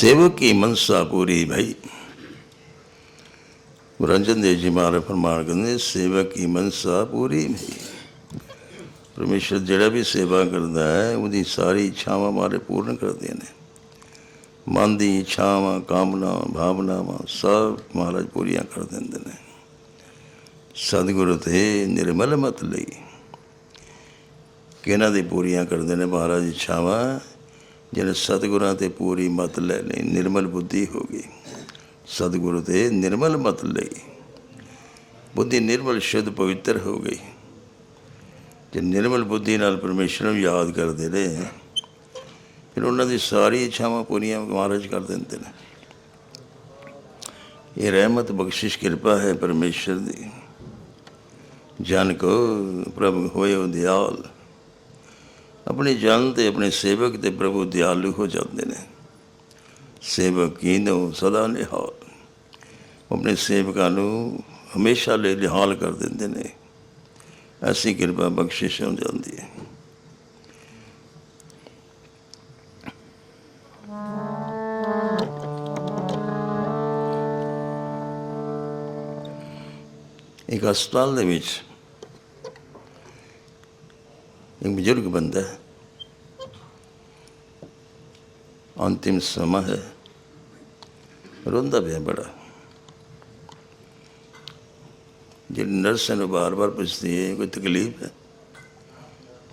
सेवक की मनसा पूरी भाई ਰੰਜਨ ਦੇਵ ਜੀ ਮਹਾਰਾਜ ਫਰਮਾਨ ਕਰਦੇ ਸੇਵਕ ਕੀ ਮਨਸਾ ਪੂਰੀ ਨਹੀਂ ਪਰਮੇਸ਼ਰ ਜਿਹੜਾ ਵੀ ਸੇਵਾ ਕਰਦਾ ਹੈ ਉਹਦੀ ਸਾਰੀ ਇੱਛਾਵਾਂ ਮਾਰੇ ਪੂਰਨ ਕਰਦੇ ਨੇ ਮਨ ਦੀ ਇੱਛਾਵਾਂ ਕਾਮਨਾ ਭਾਵਨਾਵਾਂ ਸਭ ਮਹਾਰਾਜ ਪੂਰੀਆਂ ਕਰ ਦਿੰਦੇ ਨੇ ਸਤਿਗੁਰੂ ਤੇ ਨਿਰਮਲ ਮਤ ਲਈ ਕਿਹਨਾਂ ਦੀ ਪੂਰੀਆਂ ਕਰਦੇ ਨੇ ਮਹਾਰਾਜ ਇੱਛਾਵਾਂ ਜਿਹਨੇ ਸਤਿਗੁਰਾਂ ਤੇ ਪੂਰੀ ਮਤ ਲੈ ਲਈ, ਨਿਰਮਲ ਬੁੱਧੀ ਹੋ ਗਈ। ਸਤਿਗੁਰੂ ਤੇ ਨਿਰਮਲ ਮਤ ਲਈ। ਬੁੱਧੀ ਨਿਰਮਲ, ਸ਼ੁੱਧ, ਪਵਿੱਤਰ ਹੋ ਗਈ। ਜੇ ਨਿਰਮਲ ਬੁੱਧੀ ਨਾਲ ਪਰਮੇਸ਼ਰ ਨੂੰ ਯਾਦ ਕਰਦੇ ਨੇ, ਫਿਰ ਉਹਨਾਂ ਦੀ ਸਾਰੀ ਇੱਛਾਵਾਂ ਪੂਰੀਆਂ ਮਹਾਰਾਜ ਕਰ ਦਿੰਦੇ ਨੇ। ਇਹ ਰਹਿਮਤ, ਬਖਸ਼ਿਸ਼, ਕਿਰਪਾ ਹੈ ਪਰਮੇਸ਼ਰ ਦੀ। ਜਨ ਕੋ ਪ੍ਰਭ ਹੋਇਓ ਦਿਆਲ। ਆਪਣੇ ਜਨ ਤੇ ਆਪਣੇ ਸੇਵਕ ਤੇ ਪ੍ਰਭੂ ਦਿਆਲੂ ਹੋ ਜਾਂਦੇ ਨੇ ਸੇਵਕ ਕੀਨੋ ਸਦਾ ਨਿਹਾਲ ਆਪਣੇ ਸੇਵਕਾਂ ਨੂੰ ਹਮੇਸ਼ਾ ਲਈ ਨਿਹਾਲ ਕਰ ਦਿੰਦੇ ਨੇ ਐਸੀ ਕਿਰਪਾ ਬਖਸ਼ਿਸ਼ ਹੋ ਜਾਂਦੀ ਹੈ ਇੱਕ ਹਸਪਤਾਲ ਦੇ ਵਿੱਚ ਇੱਕ ਬਜ਼ੁਰਗ ਬੰਦਾ ਹੈ ਅੰਤਿਮ ਸਮਾਂ ਹੈ। ਰੋਂਦਾ ਪਿਆ ਬੜਾ। ਜਿਹੜੀ ਨਰਸ ਨੂੰ ਬਾਰ-ਬਾਰ ਪੁੱਛਦੀ ਹੈ ਕੋਈ ਤਕਲੀਫ ਹੈ?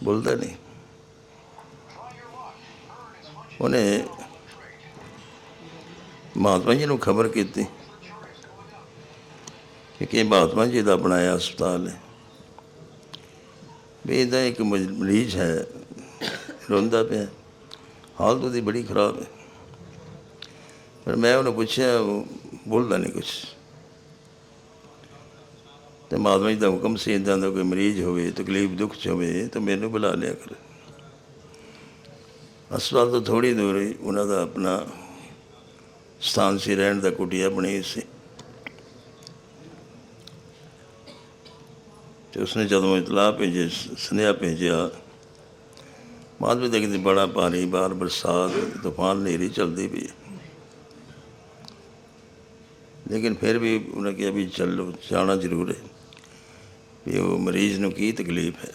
ਬੋਲਦਾ ਨਹੀਂ। ਉਹਨੇ ਮਹਾਤਮਾ ਜੀ ਨੂੰ ਖਬਰ ਕੀਤੀ ਕਿ ਕਿ ਮਹਾਤਮਾ ਜੀ ਦਾ ਬਣਾਇਆ ਹਸਪਤਾਲ ਹੈ। ਵੀ ਇਹਦਾ ਇੱਕ ਮਰੀਜ਼ ਹੈ। ਰੋਂਦਾ ਪਿਆ। ਹਾਲਤ ਉਹਦੀ ਬੜੀ ਖਰਾਬ ਹੈ। ਪਰ ਮੈਂ ਉਹਨੂੰ ਪੁੱਛਿਆ, ਬੋਲਦਾ ਨਹੀਂ ਕੁਛ। ਤੇ ਮਾਧਵ ਜੀ ਦਾ ਹੁਕਮ ਸੀ ਇਦਾਂ ਦਾ ਕੋਈ ਮਰੀਜ਼ ਹੋਵੇ, ਤਕਲੀਫ ਦੁੱਖ ਚ ਹੋਵੇ, ਤਾਂ ਮੈਨੂੰ ਬੁਲਾ ਲਿਆ ਕਰ। ਹਸਪਤਾਲ ਤੋਂ ਥੋੜੀ ਦੂਰ ਹੀ ਉਹਨਾਂ ਦਾ ਆਪਣਾ ਸਥਾਨ ਸੀ, ਰਹਿਣ ਦਾ ਕੁਟੀਆ ਬਣੀ ਸੀ। ਤੇ ਉਸਨੇ ਜਦੋਂ ਇਤਲਾਹ ਭੇਜੀ ਸੁਨੇਹਾ ਭੇਜਿਆ ਬਾਅਦ ਵਿੱਚ ਦੇਖਦੇ ਬੜਾ ਭਾਰੀ ਬਾਹਰ ਬਰਸਾਤ ਤੂਫਾਨ ਹਨੇਰੀ ਚਲਦੀ ਪਈ ਹੈ। ਲੇਕਿਨ ਫਿਰ ਵੀ ਉਹਨੇ ਕਿਹਾ ਵੀ ਚੱਲੋ ਜਾਣਾ ਜ਼ਰੂਰ ਹੈ ਵੀ ਉਹ ਮਰੀਜ਼ ਨੂੰ ਕੀ ਤਕਲੀਫ ਹੈ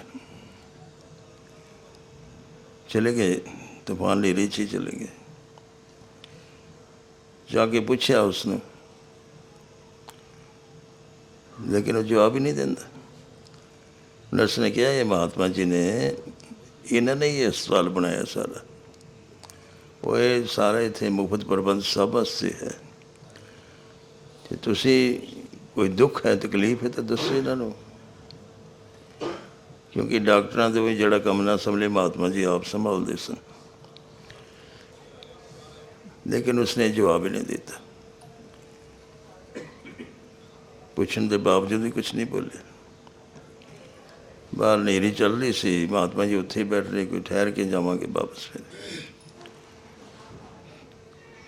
ਚਲੇ ਗਏ ਤੂਫਾਨ ਹਨੇਰੀ 'ਚ ਹੀ ਚਲੇ ਗਏ ਜਾ ਕੇ ਪੁੱਛਿਆ ਉਸਨੂੰ ਲੇਕਿਨ ਉਹ ਜਵਾਬ ਹੀ ਨਹੀਂ ਦਿੰਦਾ ਨਰਸ ਨੇ ਕਿਹਾ ਇਹ ਮਹਾਤਮਾ ਜੀ ਨੇ ਇਹਨਾਂ ਨੇ ਹੀ ਹਸਪਤਾਲ ਬਣਾਇਆ ਸਾਰਾ। ਉਹ ਇਹ ਸਾਰਾ ਇੱਥੇ ਮੁਫਤ ਪ੍ਰਬੰਧ ਸਭ ਵਾਸਤੇ ਹੈ। ਤੇ ਤੁਸੀਂ ਕੋਈ ਦੁੱਖ ਹੈ, ਤਕਲੀਫ ਹੈ, ਤਾਂ ਦੱਸੋ ਇਹਨਾਂ ਨੂੰ। ਕਿਉਂਕਿ ਡਾਕਟਰਾਂ ਦੇ ਵੀ ਜਿਹੜਾ ਕੰਮ ਨਾ ਸੰਭਲੇ, ਮਹਾਤਮਾ ਜੀ ਆਪ ਸੰਭਾਲਦੇ ਸਨ। ਲੇਕਿਨ ਉਸਨੇ ਜਵਾਬ ਹੀ ਨਹੀਂ ਦਿੱਤਾ। ਪੁੱਛਣ ਦੇ ਬਾਵਜੂਦ ਵੀ ਕੁਝ ਨਹੀਂ ਬੋਲਿਆ। ਬਾਹਰ ਹਨੇਰੀ ਚੱਲ ਰਹੀ ਸੀ ਮਹਾਤਮਾ ਜੀ ਉੱਥੇ ਹੀ ਬੈਠ ਰਹੇ ਕੋਈ ਠਹਿਰ ਕੇ ਜਾਵਾਂਗੇ ਵਾਪਸ ਫਿਰ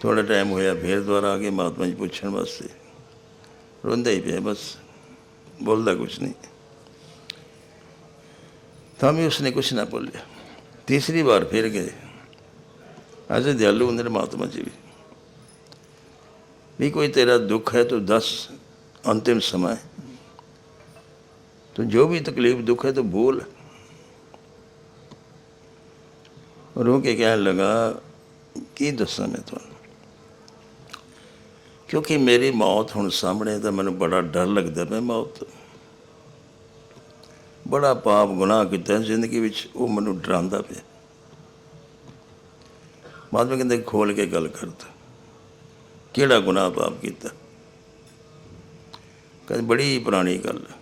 ਥੋੜਾ ਟਾਈਮ ਹੋਇਆ ਫਿਰ ਦੁਬਾਰਾ ਆ ਕੇ ਮਹਾਤਮਾ ਜੀ ਪੁੱਛਣ ਵਾਸਤੇ ਰੋਂਦਾ ਹੀ ਪਿਆ ਬਸ ਬੋਲਦਾ ਕੁਛ ਨਹੀਂ ਤਾਂ ਵੀ ਉਸਨੇ ਕੁਛ ਨਾ ਬੋਲਿਆ ਤੀਸਰੀ ਵਾਰ ਫਿਰ ਗਏ ਅਜੇ ਦਿਆਲੂ ਹੁੰਦੇ ਨੇ ਮਹਾਤਮਾ ਜੀ ਵੀ ਵੀ ਕੋਈ ਤੇਰਾ ਦੁੱਖ ਹੈ ਤਾਂ ਦੱਸ ਅੰਤਿਮ ਸਮਾਂ ਹੈ तो जो भी तकलीफ दुख है तो बोल रो के कहने लगा की दसा मैं ਤੁਹਾਨੂੰ ਕਿਉਂਕਿ ਮੇਰੀ ਮੌਤ ਹੁਣ ਸਾਹਮਣੇ ਤਾਂ ਮੈਨੂੰ ਬੜਾ ਡਰ ਲੱਗਦਾ ਪਿਆ ਮੌਤ ਤੋਂ। ਬੜਾ ਪਾਪ ਗੁਨਾਹ ਕੀਤਾ ਜ਼ਿੰਦਗੀ ਵਿੱਚ ਉਹ ਮੈਨੂੰ ਡਰਾਉਂਦਾ ਪਿਆ ਬਾਅਦ ਵਿੱਚ ਕਹਿੰਦੇ ਖੋਲ ਕੇ ਗੱਲ ਕਰਦਾ ਕਿਹੜਾ ਗੁਨਾਹ ਪਾਪ ਕੀਤਾ ਕਹਿੰਦੇ ਬੜੀ ਪੁਰਾਣੀ ਗੱਲ ਹੈ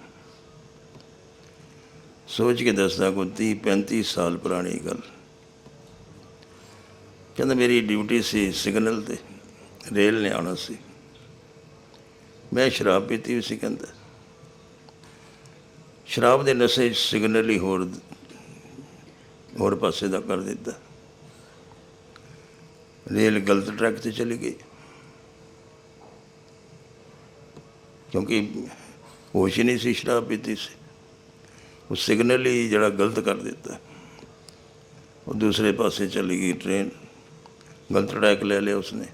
ਸੋਚ ਕੇ ਦੱਸਦਾ ਕੋਈ 30 35 ਸਾਲ ਪੁਰਾਣੀ ਗੱਲ। ਕਹਿੰਦਾ ਮੇਰੀ ਡਿਊਟੀ ਸੀ ਸਿਗਨਲ ਤੇ, ਰੇਲ ਨੇ ਆਉਣਾ ਸੀ। ਮੈਂ ਸ਼ਰਾਬ ਪੀਤੀ ਹੋਈ ਸੀ ਕਹਿੰਦਾ। ਸ਼ਰਾਬ ਦੇ ਨਸ਼ੇ 'ਚ ਸਿਗਨਲ ਹੀ ਹੋਰ ਹੋਰ ਪਾਸੇ ਦਾ ਕਰ ਦਿੱਤਾ। ਰੇਲ ਗਲਤ ਟਰੈਕ ਤੇ ਚਲੀ ਗਈ। ਕਿਉਂਕਿ ਹੋਸ਼ ਹੀ ਨਹੀਂ ਸੀ, ਸ਼ਰਾਬ ਪੀਤੀ ਸੀ। ਉਹ ਸਿਗਨਲ ਹੀ ਜਿਹੜਾ ਗਲਤ ਕਰ ਦਿੱਤਾ। ਉਹ ਦੂਸਰੇ ਪਾਸੇ ਚਲੀ ਗਈ ਟ੍ਰੇਨ ਗਲਤ ਟਰੈਕ ਲੈ ਲਿਆ ਉਸਨੇ।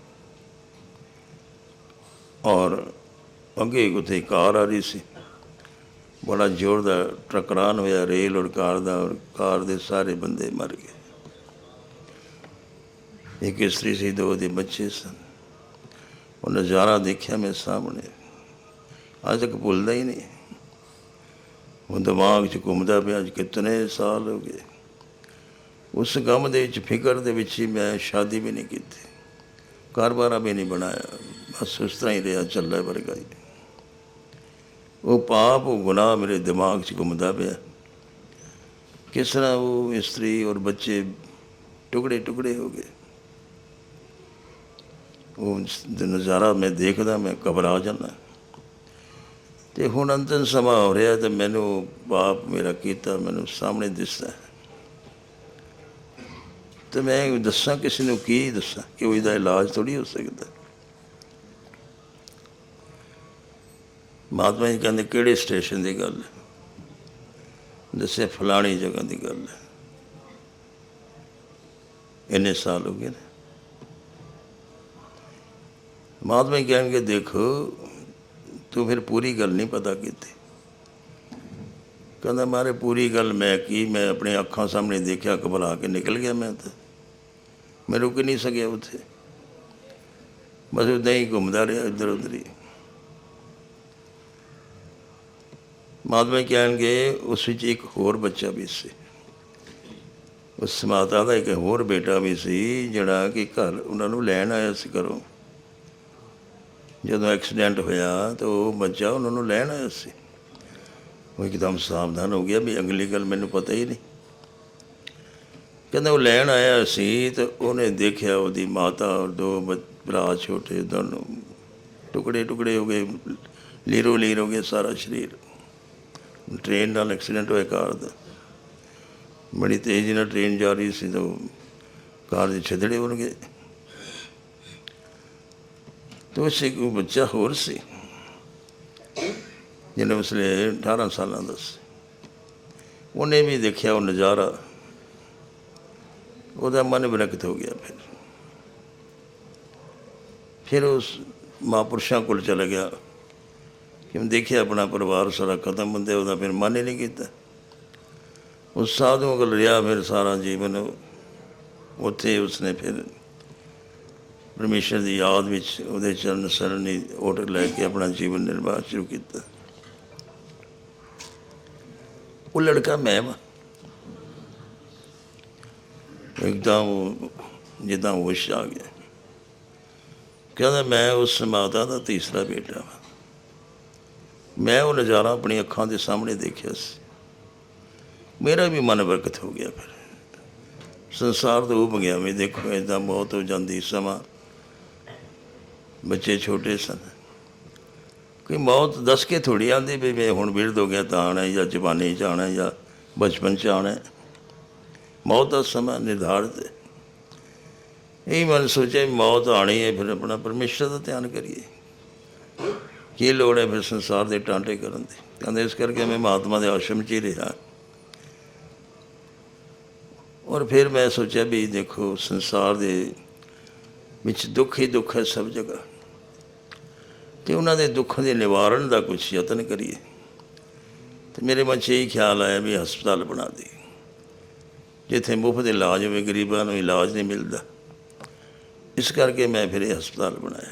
ਔਰ ਅੱਗੇ ਉੱਥੇ ਕਾਰ ਆ ਰਹੀ ਸੀ। ਬੜਾ ਜ਼ੋਰ ਦਾ ਟਕਰਾਨ ਹੋਇਆ, ਰੇਲ ਔਰ ਕਾਰ ਦਾ, ਔਰ ਕਾਰ ਦੇ ਸਾਰੇ ਬੰਦੇ ਮਰ ਗਏ। ਇੱਕ ਇਸਤਰੀ ਸੀ, ਦੋ ਦੇ ਬੱਚੇ ਸਨ। ਉਹ ਨਜ਼ਾਰਾ ਦੇਖਿਆ ਮੇਰੇ ਸਾਹਮਣੇ। ਅੱਜ ਤੱਕ ਭੁੱਲਦਾ ਹੀ ਨਹੀਂ। ਉਹ ਦਿਮਾਗ 'ਚ ਘੁੰਮਦਾ ਪਿਆ, ਅੱਜ ਕਿਤਨੇ ਸਾਲ ਹੋ ਗਏ। ਉਸ ਗਮ ਦੇ ਵਿੱਚ, ਫਿਕਰ ਦੇ ਵਿੱਚ ਹੀ ਮੈਂ ਸ਼ਾਦੀ ਵੀ ਨਹੀਂ ਕੀਤੀ। ਕਾਰੋਬਾਰਾ ਵੀ ਨਹੀਂ ਬਣਾਇਆ। ਬਸ ਉਸ ਤਰ੍ਹਾਂ ਹੀ ਰਿਹਾ ਚੱਲਦਾ ਵਰਗਾ ਹੀ। ਉਹ ਪਾਪ, ਉਹ ਗੁਨਾਹ ਮੇਰੇ ਦਿਮਾਗ 'ਚ ਘੁੰਮਦਾ ਪਿਆ। ਕਿਸ ਤਰ੍ਹਾਂ ਉਹ ਇਸਤਰੀ ਔਰ ਬੱਚੇ ਟੁਕੜੇ ਟੁਕੜੇ ਹੋ ਗਏ। ਉਹ ਨਜ਼ਾਰਾ ਮੈਂ ਦੇਖਦਾ, ਮੈਂ ਘਬਰਾ ਜਾਂਦਾ। ਤੇ ਹੁਣ ਅੰਤਨ ਸਮਾਂ ਹੋ ਰਿਹਾ ਤੇ ਮੈਨੂੰ ਬਾਪ ਮੇਰਾ ਕੀਤਾ ਮੈਨੂੰ ਸਾਹਮਣੇ ਦਿਸਦਾ ਤੇ ਮੈਂ ਦੱਸਾਂ ਕਿਸੇ ਨੂੰ ਕੀ ਦੱਸਾਂ ਕਿ ਉਹ ਇਹਦਾ ਇਲਾਜ ਥੋੜੀ ਹੋ ਸਕਦਾ ਮਹਾਤਮਾ ਜੀ ਕਹਿੰਦੇ ਕਿਹੜੇ ਸਟੇਸ਼ਨ ਦੀ ਗੱਲ ਹੈ? ਦੱਸਿਆ ਫਲਾਣੀ ਜਗ੍ਹਾ ਦੀ ਗੱਲ ਹੈ। ਇੰਨੇ ਸਾਲ ਹੋ ਗਏ ਨੇ। ਮਹਾਤਮਾ ਜੀ ਕਹਿਣਗੇ, ਦੇਖੋ ਤੂੰ ਫਿਰ ਪੂਰੀ ਗੱਲ ਨਹੀਂ ਪਤਾ ਕੀਤੀ। ਕਹਿੰਦਾ, ਮਾਰੇ, ਪੂਰੀ ਗੱਲ ਮੈਂ ਕੀ? ਮੈਂ ਆਪਣੇ ਅੱਖਾਂ ਸਾਹਮਣੇ ਦੇਖਿਆ, ਘਬਰਾ ਕੇ ਨਿਕਲ ਗਿਆ ਮੈਂ ਤਾਂ। ਮੈਂ ਰੁਕ ਨਹੀਂ ਸਕਿਆ ਉੱਥੇ। ਬਸ ਉਦਾਂ ਹੀ ਘੁੰਮਦਾ ਰਿਹਾ ਇੱਧਰ ਉੱਧਰ ਹੀ। ਮਾਧਵੇਂ ਕਹਿਣਗੇ, ਉਸ ਵਿੱਚ ਇੱਕ ਹੋਰ ਬੱਚਾ ਵੀ ਸੀ। ਉਸ ਮਾਤਾ ਦਾ ਇੱਕ ਹੋਰ ਬੇਟਾ ਵੀ ਸੀ, ਜਿਹੜਾ ਕਿ ਘਰ ਉਹਨਾਂ ਨੂੰ ਲੈਣ ਆਇਆ ਸੀ ਘਰੋਂ। ਜਦੋਂ ਐਕਸੀਡੈਂਟ ਹੋਇਆ ਤਾਂ ਉਹ ਬੱਚਾ ਉਹਨਾਂ ਨੂੰ ਲੈਣ ਆਇਆ ਸੀ। ਉਹ ਇੱਕਦਮ ਸਾਵਧਾਨ ਹੋ ਗਿਆ ਵੀ ਅਗਲੀ ਗੱਲ ਮੈਨੂੰ ਪਤਾ ਹੀ ਨਹੀਂ। ਕਹਿੰਦਾ ਉਹ ਲੈਣ ਆਇਆ ਸੀ ਤਾਂ ਉਹਨੇ ਦੇਖਿਆ ਉਹਦੀ ਮਾਤਾ ਔਰ ਦੋ ਭਰਾ ਛੋਟੇ ਦੋਨੋਂ ਟੁਕੜੇ ਟੁਕੜੇ ਹੋ ਗਏ, ਲੀਰੋ ਲੀਰ ਹੋ ਗਏ ਸਾਰਾ ਸਰੀਰ। ਟ੍ਰੇਨ ਨਾਲ ਐਕਸੀਡੈਂਟ ਹੋਇਆ ਕਾਰ ਦਾ। ਬੜੀ ਤੇਜ਼ੀ ਨਾਲ ਟ੍ਰੇਨ ਜਾ ਰਹੀ ਸੀ ਤਾਂ ਉਹ ਕਾਰ ਦੇ ਛਿਦੜੇ ਹੋਣਗੇ ਗਏ ਤੇ ਉਸ ਇੱਕ ਬੱਚਾ ਹੋਰ ਸੀ। ਜਿਹਨੇ ਉਸਲੇ 18 ਸਾਲਾਂ ਦਾ ਸੀ। ਉਹਨੇ ਵੀ ਦੇਖਿਆ ਉਹ ਨਜ਼ਾਰਾ। ਉਹਦਾ ਮਨ ਵਿਰਕਤ ਹੋ ਗਿਆ ਫਿਰ। ਫਿਰ ਉਸ ਮਹਾਂਪੁਰਸ਼ਾਂ ਕੋਲ ਚਲਾ ਗਿਆ। ਕਿ ਦੇਖਿਆ ਆਪਣਾ ਪਰਿਵਾਰ ਸਾਰਾ ਖਤਮ ਹੁੰਦੇ, ਉਹਦਾ ਫਿਰ ਮਨ ਹੀ ਨਹੀਂ ਕੀਤਾ। ਉਸ ਸਾਧੂ ਕੋਲ ਰਿਹਾ ਫਿਰ ਸਾਰਾ ਜੀਵਨ। ਉੱਥੇ ਉਸਨੇ ਫਿਰ ਪਰਮੇਸ਼ਰ ਦੀ ਯਾਦ ਵਿੱਚ ਉਹਦੇ ਚਰਨ ਸਰਣੀ ਓਟ ਲੈ ਕੇ ਆਪਣਾ ਜੀਵਨ ਨਿਰਵਾਹ ਸ਼ੁਰੂ ਕੀਤਾ। ਉਹ ਲੜਕਾ ਮੈਂ ਵਾ। ਇੱਕਦਮ ਉਹ ਜਿੱਦਾਂ ਹੋਸ਼ ਆ ਗਿਆ। ਕਹਿੰਦਾ, ਮੈਂ ਉਸ ਮਾਤਾ ਦਾ ਤੀਸਰਾ ਬੇਟਾ ਵਾਂ। ਮੈਂ ਉਹ ਨਜ਼ਾਰਾ ਆਪਣੀ ਅੱਖਾਂ ਦੇ ਸਾਹਮਣੇ ਦੇਖਿਆ ਸੀ। ਮੇਰਾ ਵੀ ਮਨ ਬਰਕਤ ਹੋ ਗਿਆ ਫਿਰ। ਸੰਸਾਰ ਤੋਂ ਉਹ ਗਿਆ ਵੀ ਦੇਖੋ, ਇਦਾਂ ਮੌਤ ਹੋ ਜਾਂਦੀ ਸਮਾਂ। ਬੱਚੇ ਛੋਟੇ ਸਨ। ਕੋਈ ਮੌਤ ਦੱਸ ਕੇ ਥੋੜੀ ਆਂਦੀ ਵੀ ਮੈਂ ਹੁਣ ਬਿਰਧ ਹੋ ਗਿਆ ਤਾਂ ਆਉਣਾ ਜਾਂ ਜਵਾਨੀ ਚ ਆਉਣਾ ਜਾਂ ਬਚਪਨ ਚ ਆਉਣਾ ਮੌਤ ਦਾ ਸਮਾਂ ਨਿਰਧਾਰਤ ਹੈ। ਇਹ ਮਨ ਸੋਚੇ ਮੌਤ ਆਣੀ ਹੈ, ਫਿਰ ਆਪਣਾ ਪਰਮੇਸ਼ਰ ਦਾ ਧਿਆਨ ਕਰੀਏ। ਕੀ ਲੋੜ ਹੈ ਫਿਰ ਸੰਸਾਰ ਦੇ ਟਾਂਟੇ ਕਰਨ ਦੀ? ਕਹਿੰਦੇ ਇਸ ਕਰਕੇ ਮੈਂ ਮਹਾਤਮਾ ਦੇ ਆਸ਼ਰਮ 'ਚ ਹੀ ਰਿਹਾ। ਔਰ ਫਿਰ ਮੈਂ ਸੋਚਿਆ ਵੀ ਦੇਖੋ ਸੰਸਾਰ ਦੇ ਵਿੱਚ ਦੁੱਖ ਹੀ ਦੁੱਖ ਹੈ ਸਭ ਜਗ੍ਹਾ। ਤੇ ਉਹਨਾਂ ਦੇ ਦੁੱਖਾਂ ਦੇ ਨਿਵਾਰਨ ਦਾ ਕੁਝ ਯਤਨ ਕਰੀਏ। ਤੇ ਮੇਰੇ ਮਨ 'ਚ ਇਹ ਖਿਆਲ ਆਇਆ ਵੀ ਹਸਪਤਾਲ ਬਣਾ ਦੇ। ਜਿੱਥੇ ਮੁਫਤ ਇਲਾਜ ਹੋਵੇ, ਗਰੀਬਾਂ ਨੂੰ ਇਲਾਜ ਨਹੀਂ ਮਿਲਦਾ। ਇਸ ਕਰਕੇ ਮੈਂ ਫਿਰ ਇਹ ਹਸਪਤਾਲ ਬਣਾਇਆ।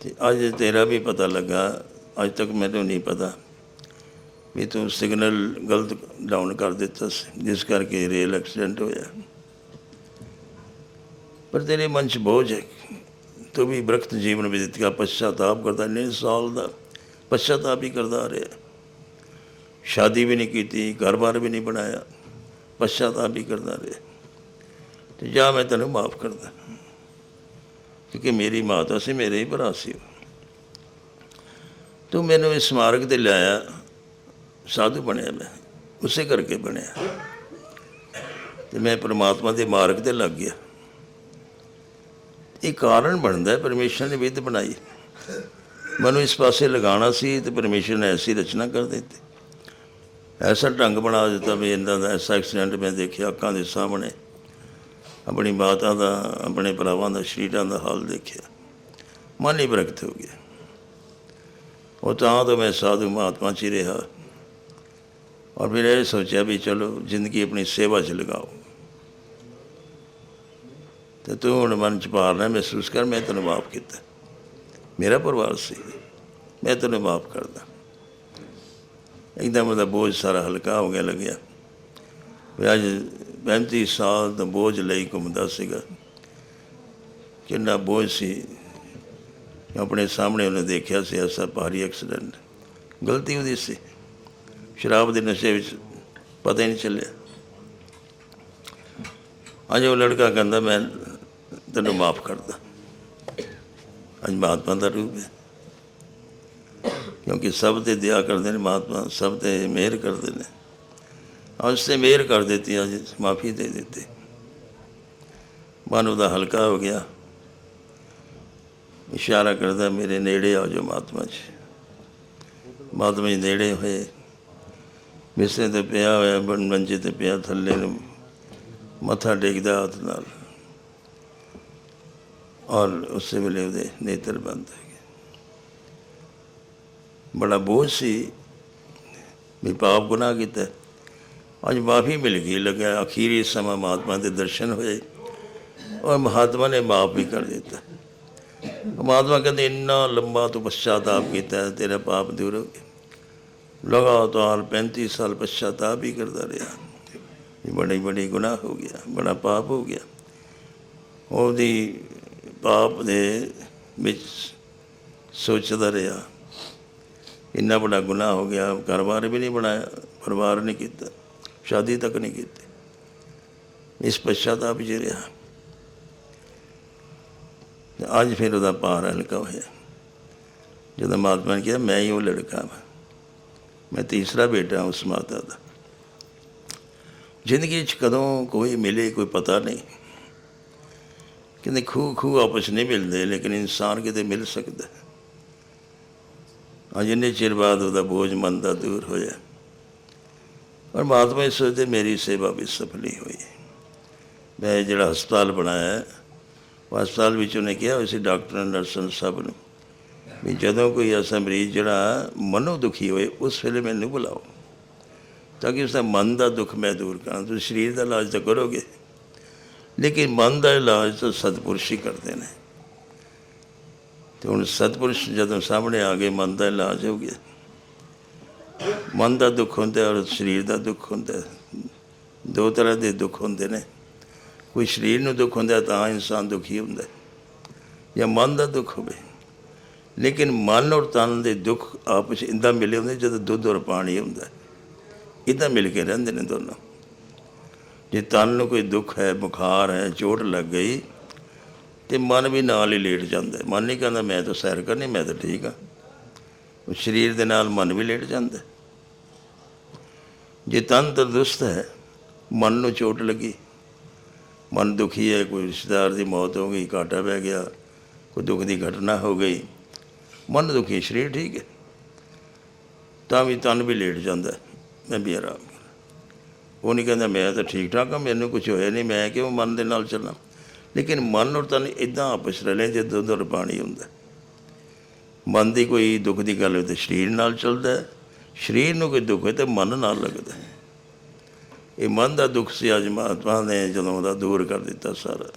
ਤੇ ਅੱਜ ਤੇਰਾ ਵੀ ਪਤਾ ਲੱਗਾ, ਅੱਜ ਤੱਕ ਮੈਨੂੰ ਨਹੀਂ ਪਤਾ ਵੀ ਤੂੰ ਸਿਗਨਲ ਗਲਤ ਡਾਊਨ ਕਰ ਦਿੱਤਾ ਸੀ, ਜਿਸ ਕਰਕੇ ਰੇਲ ਐਕਸੀਡੈਂਟ ਹੋਇਆ। ਪਰ ਤੇਰੇ ਮਨ 'ਚ ਬੋਝ ਹੈ ਤੂੰ ਵੀ ਬ੍ਰਖਤ ਜੀਵਨ ਵਿਦਿਤ ਦਾ ਪਛਤਾਪ ਕਰਦਾ ਨੇ ਸਾਲ ਦਾ ਪਛਤਾਪ ਹੀ ਕਰਦਾ ਆ ਰਿਹਾ। ਸ਼ਾਦੀ ਵੀ ਨਹੀਂ ਕੀਤੀ, ਘਰ-ਬਾਰ ਵੀ ਨਹੀਂ ਬਣਾਇਆ, ਪਛਤਾਪ ਹੀ ਕਰਦਾ ਰਿਹਾ। ਤੇ ਜਾ ਮੈਂ ਤੈਨੂੰ ਮਾਫ ਕਰਦਾ, ਕਿਉਂਕਿ ਮੇਰੀ ਮਾਤਾ ਸੀ ਮੇਰੇ ਹੀ ਭਰਾ ਸੀ। ਉਹ। ਤੂੰ ਮੈਨੂੰ ਇਸ ਮਾਰਗ ਤੇ ਲਿਆਇਆ ਸਾਧੂ ਬਣਿਆ ਮੈਂ, ਉਸੇ ਕਰਕੇ ਬਣਿਆ। ਤੇ ਮੈਂ ਪ੍ਰਮਾਤਮਾ ਦੇ ਮਾਰਗ ਤੇ ਲੱਗ ਗਿਆ। ਇਹ ਕਾਰਨ ਬਣਦਾ ਹੈ, ਪਰਮੇਸ਼ਰ ਨੇ ਵਿਧ ਬਣਾਈ। ਮੈਨੂੰ ਇਸ ਪਾਸੇ ਲਗਾਉਣਾ ਸੀ ਤੇ ਪਰਮੇਸ਼ਰ ਨੇ ਐਸੀ ਰਚਨਾ ਕਰ ਦਿੱਤੀ। ਐਸਾ ਢੰਗ ਬਣਾ ਦਿੱਤਾ, ਵੀ ਇੰਦਾ ਦਾ ਐਸਾ ਐਕਸੀਡੈਂਟ ਮੈਂ ਦੇਖਿਆ, ਅੱਖਾਂ ਦੇ ਸਾਹਮਣੇ। ਆਪਣੀ ਮਾਤਾ ਦਾ, ਆਪਣੇ ਭਰਾਵਾਂ ਦਾ, ਸ਼ਰੀਰਾਂ ਦਾ ਹਾਲ ਦੇਖਿਆ। ਮਨ ਹੀ ਵਿਰਕਤ ਹੋ ਗਿਆ। ਉਹ ਤਾਂ ਤੋਂ ਮੈਂ ਸਾਧੂ ਮਹਾਤਮਾ ਚ ਹੀ ਰਿਹਾ। ਔਰ ਫਿਰ ਇਹ ਸੋਚਿਆ ਵੀ ਚਲੋ, ਜ਼ਿੰਦਗੀ ਆਪਣੀ ਸੇਵਾ 'ਚ ਲਗਾਓ। ਤੇ ਤੂੰ ਹੁਣ ਮਨ ਚ ਭਾਰਨਾ ਮਹਿਸੂਸ ਕਰ, ਮੈਂ ਤੈਨੂੰ ਮਾਫ ਕੀਤਾ। ਮੇਰਾ ਪਰਿਵਾਰ ਸੀ। ਮੈਂ ਤੈਨੂੰ ਮਾਫ ਕਰਦਾ। ਇੱਕਦਮ ਉਹਦਾ ਬੋਝ ਸਾਰਾ ਹਲਕਾ ਹੋ ਗਿਆ, ਲੱਗਿਆ। ਵੀ ਅੱਜ 35 ਸਾਲ ਦਾ ਬੋਝ ਲਈ ਘੁੰਮਦਾ ਸੀਗਾ। ਕਿੰਨਾ ਬੋਝ ਸੀ। ਆਪਣੇ ਸਾਹਮਣੇ ਉਹਨੇ ਦੇਖਿਆ ਸੀ ਐਸਾ ਭਾਰੀ ਐਕਸੀਡੈਂਟ। ਗਲਤੀ ਉਹਦੀ ਸੀ। ਸ਼ਰਾਬ ਦੇ ਨਸ਼ੇ ਵਿੱਚ ਪਤਾ ਹੀ ਨਹੀਂ ਚੱਲਿਆ। ਅੱਜ ਉਹ ਲੜਕਾ ਕਹਿੰਦਾ, ਮੈਂ ਤੈਨੂੰ ਮਾਫ ਕਰਦਾ। ਅੱਜ ਮਹਾਤਮਾ ਦਾ ਰੂਪ ਹੈ। ਕਿਉਂਕਿ ਸਭ ਤੇ ਦਇਆ ਕਰਦੇ ਨੇ ਮਹਾਤਮਾ, ਸਭ ਤੇ ਮਿਹਰ ਕਰਦੇ ਨੇ। ਅੱਜ ਤੇ ਮਿਹਰ ਕਰ ਦਿੱਤੀ, ਅੱਜ ਮਾਫੀ ਦੇ ਦਿੱਤੀ। ਮਨ ਉਹਦਾ ਹਲਕਾ ਹੋ ਗਿਆ। ਇਸ਼ਾਰਾ ਕਰਦਾ, ਮੇਰੇ ਨੇੜੇ ਆ ਜਾਓ ਮਹਾਤਮਾ ਜੀ। ਮਹਾਤਮਾ ਜੀ ਨੇੜੇ ਹੋਏ। ਮਿਸੇ ਤੇ ਪਿਆ ਹੋਇਆ ਬਣ ਮੰਜੇ ਤੇ ਪਿਆ, ਥੱਲੇ ਨੂੰ ਮੱਥਾ ਟੇਕਦਾ ਹੱਥ ਨਾਲ। ਔਰ ਉਸੇ ਵੇਲੇ ਉਹਦੇ ਨੇਤਰ ਬੰਦ ਹੋ ਗਏ। ਬੜਾ ਬੋਝ ਸੀ। ਵੀ ਪਾਪ ਗੁਨਾਹ ਕੀਤਾ। ਅੱਜ ਮਾਫੀ ਮਿਲ ਗਈ, ਲੱਗਿਆ ਅਖੀਰੀ ਸਮਾਂ ਮਹਾਤਮਾ ਦੇ ਦਰਸ਼ਨ ਹੋਏ। ਔਰ ਮਹਾਤਮਾ ਨੇ ਮਾਫ ਵੀ ਕਰ ਦਿੱਤਾ। ਮਹਾਤਮਾ ਕਹਿੰਦੇ, ਇੰਨਾ ਲੰਬਾ ਤੂੰ ਪਛਤਾਪ ਕੀਤਾ, ਤੇਰਾ ਪਾਪ ਦੂਰ ਹੋ ਗਿਆ। ਲਗਾਤਾਰ 35 ਸਾਲ ਪਛਤਾਪ ਹੀ ਕਰਦਾ ਰਿਹਾ। ਇਹ ਬੜੀ ਬੜੀ ਗੁਨਾਹ ਹੋ ਗਿਆ, ਬੜਾ ਪਾਪ ਹੋ ਗਿਆ। ਉਹਦੀ ਪਾਪ ਦੇ ਵਿੱਚ ਸੋਚਦਾ ਰਿਹਾ। ਇੰਨਾ ਵੱਡਾ ਗੁਨਾਹ ਹੋ ਗਿਆ, ਘਰ-ਬਾਰ ਵੀ ਨਹੀਂ ਬਣਾਇਆ, ਪਰਿਵਾਰ ਨਹੀਂ ਕੀਤਾ, ਸ਼ਾਦੀ ਤੱਕ ਨਹੀਂ ਕੀਤੀ। ਇਸ ਪਛਤਾਪ ਵਿੱਚ ਰਿਹਾ। ਅੱਜ ਫਿਰ ਉਹਦਾ ਭਾਰ ਹਲਕਾ ਹੋਇਆ। ਜਦੋਂ ਮਹਾਤਮਾ ਨੇ ਕਿਹਾ, ਮੈਂ ਹੀ ਉਹ ਲੜਕਾ ਹਾਂ ਮੈਂ ਤੀਸਰਾ ਬੇਟਾ ਉਸ ਮਾਤਾ ਦਾ। ਜ਼ਿੰਦਗੀ 'ਚ ਕਦੋਂ ਕੋਈ ਮਿਲੇ, ਕੋਈ ਪਤਾ ਨਹੀਂ। ਕਹਿੰਦੇ ਖੂ ਖੂ ਆਪਸ ਨਹੀਂ ਮਿਲਦੇ, ਲੇਕਿਨ ਇਨਸਾਨ ਕਿਤੇ ਮਿਲ ਸਕਦਾ ਹੈ। ਅੱਜ ਇੰਨੇ ਚਿਰ ਬਾਅਦ ਉਹਦਾ ਬੋਝ ਮਨ ਦਾ ਦੂਰ ਹੋਇਆ। ਔਰ ਮਹਾਤਮਾ ਇਸ ਸੋਚਦੇ ਮੇਰੀ ਸੇਵਾ ਵੀ ਸਫਲੀ ਹੋਈ। ਮੈਂ ਜਿਹੜਾ ਹਸਪਤਾਲ ਬਣਾਇਆ, ਉਹ ਹਸਪਤਾਲ ਵਿੱਚ ਉਹਨੇ ਕਿਹਾ ਹੋਇਆ ਸੀ, ਡਾਕਟਰ ਨਰਸਨ ਸਭ ਨੂੰ ਵੀ ਜਦੋਂ ਕੋਈ ਐਸਾ ਮਰੀਜ਼ ਜਿਹੜਾ ਮਨੋ ਦੁਖੀ ਹੋਏ, ਉਸ ਵੇਲੇ ਮੈਨੂੰ ਬੁਲਾਓ। ਤਾਂ ਕਿ ਉਸ ਦਾ ਮਨ ਦਾ ਦੁੱਖ ਮੈਂ ਦੂਰ ਕਰਾਂ, ਤੁਸੀਂ ਸਰੀਰ ਦਾ ਇਲਾਜ ਤਾਂ ਕਰੋਗੇ। ਲੇਕਿਨ ਮਨ ਦਾ ਇਲਾਜ ਤਾਂ ਸਤਿਪੁਰਸ਼ ਹੀ ਕਰਦੇ ਨੇ। ਤੇ ਹੁਣ ਸਤਪੁਰਸ਼ ਜਦੋਂ ਸਾਹਮਣੇ ਆ ਗਏ, ਮਨ ਦਾ ਇਲਾਜ ਹੋ ਗਿਆ। ਮਨ ਦਾ ਦੁੱਖ ਹੁੰਦਾ ਔਰ ਸਰੀਰ ਦਾ ਦੁੱਖ ਹੁੰਦਾ। ਦੋ ਤਰ੍ਹਾਂ ਦੇ ਦੁੱਖ ਹੁੰਦੇ ਨੇ। ਕੋਈ ਸਰੀਰ ਨੂੰ ਦੁੱਖ ਹੁੰਦਾ ਤਾਂ ਇਨਸਾਨ ਦੁਖੀ ਹੁੰਦਾ ਜਾਂ ਮਨ ਦਾ ਦੁੱਖ ਹੋਵੇ। ਲੇਕਿਨ ਮਨ ਔਰ ਤਨ ਦੇ ਦੁੱਖ ਆਪਸ ਇੰਦਾ ਮਿਲੇ ਹੁੰਦੇ ਜਦੋਂ ਦੁੱਧ ਔਰ ਪਾਣੀ ਹੁੰਦਾ। ਹੈ ਇਦਾਂ ਮਿਲ ਕੇ ਰਹਿੰਦੇ ਨੇ ਦੋਨੋਂ। ਜੇ ਤਨ ਨੂੰ ਕੋਈ ਦੁੱਖ ਹੈ, ਬੁਖਾਰ ਹੈ, ਚੋਟ ਲੱਗ ਗਈ, ਤੇ ਮਨ ਵੀ ਨਾਲ ਹੀ ਲੇਟ ਜਾਂਦਾ ਮਨ ਨਹੀਂ ਕਹਿੰਦਾ ਮੈਂ ਤਾਂ ਸੈਰ ਕਰਨੀ, ਮੈਂ ਤਾਂ ਠੀਕ ਆ ਉਹ ਸਰੀਰ ਦੇ ਨਾਲ ਮਨ ਵੀ ਲੇਟ ਜਾਂਦਾ ਜੇ ਤਨ ਤੰਦਰੁਸਤ ਹੈ, ਮਨ ਨੂੰ ਚੋਟ ਲੱਗੀ, ਮਨ ਦੁਖੀ ਹੈ, ਕੋਈ ਰਿਸ਼ਤੇਦਾਰ ਦੀ ਮੌਤ ਹੋ ਗਈ ਕਾਟਾ ਪੈ ਗਿਆ, ਕੋਈ ਦੁੱਖ ਦੀ ਘਟਨਾ ਹੋ ਗਈ, ਮਨ ਦੁਖੀ ਸਰੀਰ ਠੀਕ ਹੈ। ਤਾਂ ਵੀ ਤਨ ਵੀ ਲੇਟ ਜਾਂਦਾ ਮੈਂ ਵੀ ਆਰਾਮ ਕਰਾਂ ਉਹ ਨਹੀਂ ਕਹਿੰਦਾ, ਮੈਂ ਤਾਂ ਠੀਕ ਠਾਕ ਹਾਂ, ਮੈਨੂੰ ਕੁਝ ਹੋਇਆ ਨਹੀਂ, ਮੈਂ ਕਿਉਂ ਮਨ ਦੇ ਨਾਲ ਚੱਲਾਂ ਲੇਕਿਨ ਮਨ ਔਰ ਤਨ ਇਦਾਂ ਆਪਸ ਰਲੇ ਜੇ ਦੁੱਧ ਪਾਣੀ ਹੁੰਦਾ। ਮਨ ਦੀ ਕੋਈ ਦੁੱਖ ਦੀ ਗੱਲ ਹੋਵੇ ਤਾਂ ਸਰੀਰ ਨਾਲ ਚੱਲਦਾ ਹੈ, ਸਰੀਰ ਨੂੰ ਕੋਈ ਦੁੱਖ ਹੋਵੇ ਤਾਂ ਮਨ ਨਾਲ ਲੱਗਦਾ ਹੈ। ਇਹ ਮਨ ਦਾ ਦੁੱਖ ਸੀ, ਅੱਜ ਮਹਾਤਮਾ ਨੇ ਜਦੋਂ ਦਾ ਦੂਰ ਕਰ ਦਿੱਤਾ ਸਾਰਾ।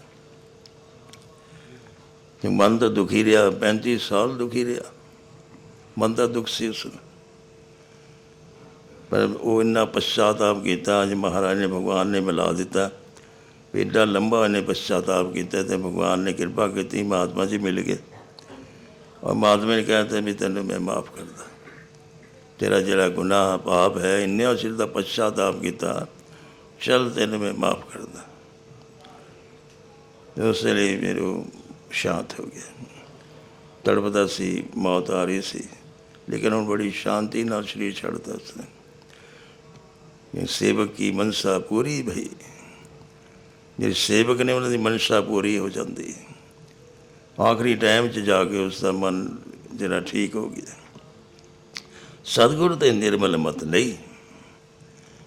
ਤੇ ਮਨ ਤਾਂ ਦੁਖੀ ਰਿਹਾ 35 ਸਾਲ ਦੁਖੀ ਰਿਹਾ। ਮਨ ਦਾ ਦੁੱਖ ਸੀ ਉਸ ਨੂੰ। ਪਰ ਉਹ ਇੰਨਾ ਪਛਤਾਤਾਪ ਕੀਤਾ, ਅੱਜ ਮਹਾਰਾਜ ਨੇ ਭਗਵਾਨ ਨੇ ਮਿਲਾ ਦਿੱਤਾ। ਵੀ ਏਡਾ ਲੰਬਾ ਇਹਨੇ ਪਛਤਾਤਾਪ ਕੀਤਾ ਤੇ ਭਗਵਾਨ ਨੇ ਕਿਰਪਾ ਕੀਤੀ, ਮਹਾਤਮਾ ਜੀ ਮਿਲ ਗਏ। ਔਰ ਮਹਾਤਮਾ ਨੇ ਕਿਹਾ ਤੇ ਵੀ ਤੈਨੂੰ ਮੈਂ ਮਾਫ ਕਰਦਾ। ਤੇਰਾ ਜਿਹੜਾ ਗੁਨਾਹ ਪਾਪ ਹੈ, ਇੰਨੇ ਚਿਰ ਦਾ ਪਛਤਾਤਾਪ ਕੀਤਾ, ਚਲ ਤੈਨੂੰ ਮੈਂ ਮਾਫ ਕਰਦਾ। ਤੇ ਉਸ ਲਈ ਮੇਰੇ ਸ਼ਾਂਤ ਹੋ ਗਿਆ। ਤੜਪਦਾ ਸੀ, ਮੌਤ ਆ ਰਹੀ ਸੀ। ਲੇਕਿਨ ਹੁਣ ਬੜੀ ਸ਼ਾਂਤੀ ਨਾਲ ਸਰੀਰ ਛੱਡਦਾ ਸੀ। ਇਹ ਸੇਵਕ ਕੀ ਮਨਸਾ ਪੂਰੀ ਭਈ? ਜਿਹੜੇ ਸੇਵਕ ਨੇ ਉਹਨਾਂ ਦੀ ਮਨਸਾ ਪੂਰੀ ਹੋ ਜਾਂਦੀ। ਆਖਰੀ ਟਾਈਮ 'ਚ ਜਾ ਕੇ ਉਸ ਦਾ ਮਨ ਜਿਹੜਾ ਠੀਕ ਹੋ ਗਿਆ। ਸਤਿਗੁਰ ਤੇ ਨਿਰਮਲ ਮਤ ਲਈ।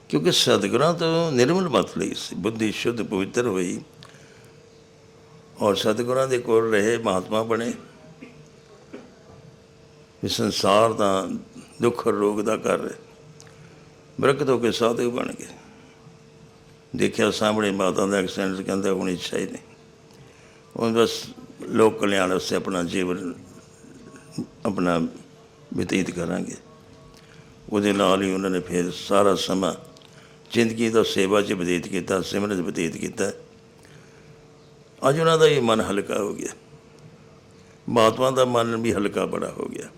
ਕਿਉਂਕਿ ਸਤਿਗੁਰਾਂ ਤੋਂ ਨਿਰਮਲ ਮਤ ਲਈ ਸੀ। ਬੁੱਧੀ ਸ਼ੁੱਧ ਪਵਿੱਤਰ ਹੋਈ। ਔਰ ਸਤਿਗੁਰਾਂ ਦੇ ਕੋਲ ਰਹੇ ਮਹਾਤਮਾ ਬਣੇ। ਵੀ ਸੰਸਾਰ ਦਾ ਦੁੱਖ ਰੋਗ ਦਾ ਕਰ ਬਰਕਤ ਹੋ ਕੇ ਸਾਧੂ ਬਣ ਗਏ। ਦੇਖਿਆ ਸਾਹਮਣੇ ਮਾਤਾ ਦਾ ਐਕਸੀਡੈਂਟ ਕਹਿੰਦਾ ਹੁਣ ਇੱਛਾ ਹੀ ਨਹੀਂ। ਉਹ ਬਸ ਲੋਕ ਕਲਿਆਣ ਵਾਸਤੇ ਆਪਣਾ ਜੀਵਨ, ਆਪਣਾ ਬਤੀਤ ਕਰਾਂਗੇ। ਉਹਦੇ ਨਾਲ ਹੀ ਉਹਨਾਂ ਨੇ ਫਿਰ ਸਾਰਾ ਸਮਾਂ ਜ਼ਿੰਦਗੀ ਦਾ ਸੇਵਾ 'ਚ ਬਤੀਤ ਕੀਤਾ ਸਿਮਰਨ 'ਚ ਬਤੀਤ ਕੀਤਾ। ਅੱਜ ਉਹਨਾਂ ਦਾ ਇਹ ਮਨ ਹਲਕਾ ਹੋ ਗਿਆ। ਮਹਾਤਮਾ ਦਾ ਮਨ ਵੀ ਹਲਕਾ ਬੜਾ ਹੋ ਗਿਆ।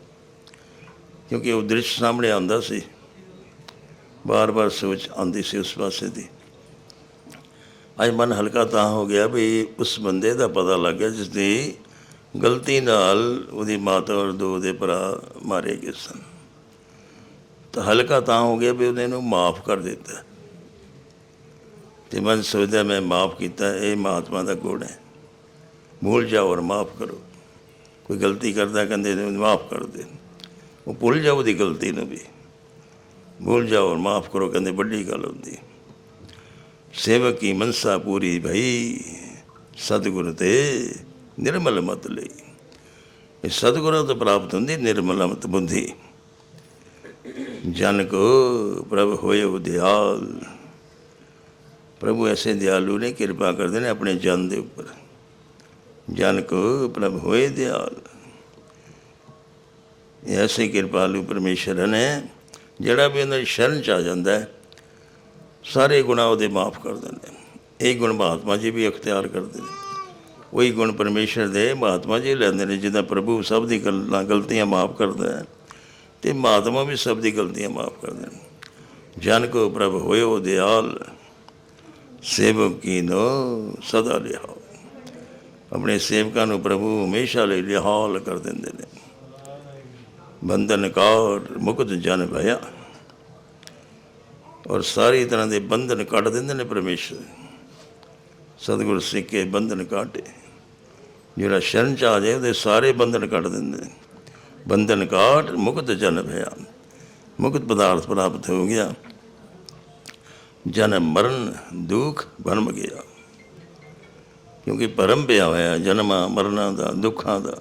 ਕਿਉਂਕਿ ਉਹ ਦ੍ਰਿਸ਼ ਸਾਹਮਣੇ ਆਉਂਦਾ ਸੀ। ਬਾਰ-ਬਾਰ ਸੋਚ ਆਉਂਦੀ ਸੀ ਉਸ ਪਾਸੇ ਦੀ। ਅੱਜ ਮਨ ਹਲਕਾ ਤਾਂ ਹੋ ਗਿਆ ਵੀ ਉਸ ਬੰਦੇ ਦਾ ਪਤਾ ਲੱਗ ਗਿਆ ਜਿਸ ਦੀ ਗਲਤੀ ਨਾਲ ਉਹਦੀ ਮਾਤਾ ਔਰ ਦੋ ਦੇ ਭਰਾ ਮਾਰੇ ਗਏ ਸਨ। ਤਾਂ ਹਲਕਾ ਤਾਂ ਹੋ ਗਿਆ ਵੀ ਉਹਨੇ ਨੂੰ ਮਾਫ ਕਰ ਦਿੱਤਾ। ਤੇ ਮਨ ਸੋਚਦਾ ਮੈਂ ਮਾਫ ਕੀਤਾ, ਇਹ ਮਹਾਤਮਾ ਦਾ ਗੁਣ ਹੈ। ਭੁੱਲ ਜਾਓ ਔਰ ਮਾਫ ਕਰੋ। ਕੋਈ ਗਲਤੀ ਕਰਦਾ ਕਹਿੰਦੇ ਨੇ ਮਾਫ ਕਰ ਦੇ। ਉਹ ਭੁੱਲ ਜਾਓ ਉਹਦੀ ਗਲਤੀ ਨੂੰ ਵੀ। ਭੁੱਲ ਜਾਓ ਔਰ ਮਾਫ ਕਰੋ, ਕਹਿੰਦੇ ਵੱਡੀ ਗੱਲ ਹੁੰਦੀ। ਸੇਵਕ ਕੀ ਮਨਸਾ ਪੂਰੀ ਭਈ, ਸਤਿਗੁਰ ਤੇ ਨਿਰਮਲ ਮਤ ਲਈ। ਇਹ ਸਤਿਗੁਰਾਂ ਤੋਂ ਪ੍ਰਾਪਤ ਹੁੰਦੀ, ਨਿਰਮਲ ਮਤ ਬੁੱਧੀ। ਜਨ ਕੋ ਪ੍ਰਭ ਹੋਏ ਉਦਿਆਲ ਪ੍ਰਭੂ ਐਸੇ ਦਿਆਲੂ ਨੇ, ਕਿਰਪਾ ਕਰਦੇ ਨੇ ਆਪਣੇ ਜਨ ਦੇ ਉੱਪਰ। ਜਨ ਕੋ ਪ੍ਰਭ ਹੋਏ ਦਿਆਲ। ਐਸੇ ਕਿਰਪਾਲੂ ਪਰਮੇਸ਼ਰ ਨੇ ਜਿਹੜਾ ਵੀ ਉਹਨਾਂ ਦੀ ਸ਼ਰਨ ਚ ਆ ਜਾਂਦਾ ਹੈ, ਸਾਰੇ ਗੁਨਾਹ ਉਹਦੇ ਮਾਫ ਕਰ ਦਿੰਦੇ ਨੇ। ਇਹ ਗੁਣ ਮਹਾਤਮਾ ਜੀ ਵੀ ਅਖਤਿਆਰ ਕਰਦੇ ਨੇ। ਉਹੀ ਗੁਣ ਪਰਮੇਸ਼ਰ ਦੇ ਮਹਾਤਮਾ ਜੀ ਲੈਂਦੇ ਨੇ, ਜਿੱਦਾਂ ਪ੍ਰਭੂ ਸਭ ਦੀ ਗੱਲਾਂ, ਗਲਤੀਆਂ ਮਾਫ ਕਰਦਾ ਹੈ ਤੇ ਮਹਾਤਮਾ ਵੀ ਸਭ ਦੀ ਗਲਤੀਆਂ ਮਾਫ ਕਰਦੇ ਨੇ। ਜਨ ਕੋ ਪ੍ਰਭ ਹੋਇਓ ਦਿਆਲ, ਸੇਵਕ ਕੀ ਨੋ ਸਦਾ ਲਿਹਾਓ ਆਪਣੇ ਸੇਵਕਾਂ ਨੂੰ ਪ੍ਰਭੂ ਹਮੇਸ਼ਾ ਲਈ ਲਿਹਾਲ ਕਰ ਦਿੰਦੇ ਨੇ। ਬੰਧਨ ਕਾਟ ਮੁਕਤ ਜਨ ਭਇਆ। ਔਰ ਸਾਰੀ ਤਰ੍ਹਾਂ ਦੇ ਬੰਧਨ ਕੱਢ ਦਿੰਦੇ ਨੇ ਪਰਮੇਸ਼ਰ। ਸਤਿਗੁਰ ਸਿੱਖੇ ਬੰਧਨ ਕਾਟੇ ਜਿਹੜਾ ਸ਼ਰਨ ਚ ਆ ਜਾਏ ਉਹਦੇ ਸਾਰੇ ਬੰਧਨ ਕੱਢ ਦਿੰਦੇ ਨੇ। ਬੰਧਨ ਕਾਟ ਮੁਕਤ ਜਨ ਭਇਆ। ਮੁਕਤ ਪਦਾਰਥ ਪ੍ਰਾਪਤ ਹੋ ਗਿਆ। ਜਨਮ ਮਰਨ, ਦੁੱਖ ਭਰਮ ਗਿਆ। ਕਿਉਂਕਿ ਭਰਮ ਪਿਆ ਹੋਇਆ ਜਨਮਾਂ ਮਰਨਾਂ ਦਾ, ਦੁੱਖਾਂ ਦਾ।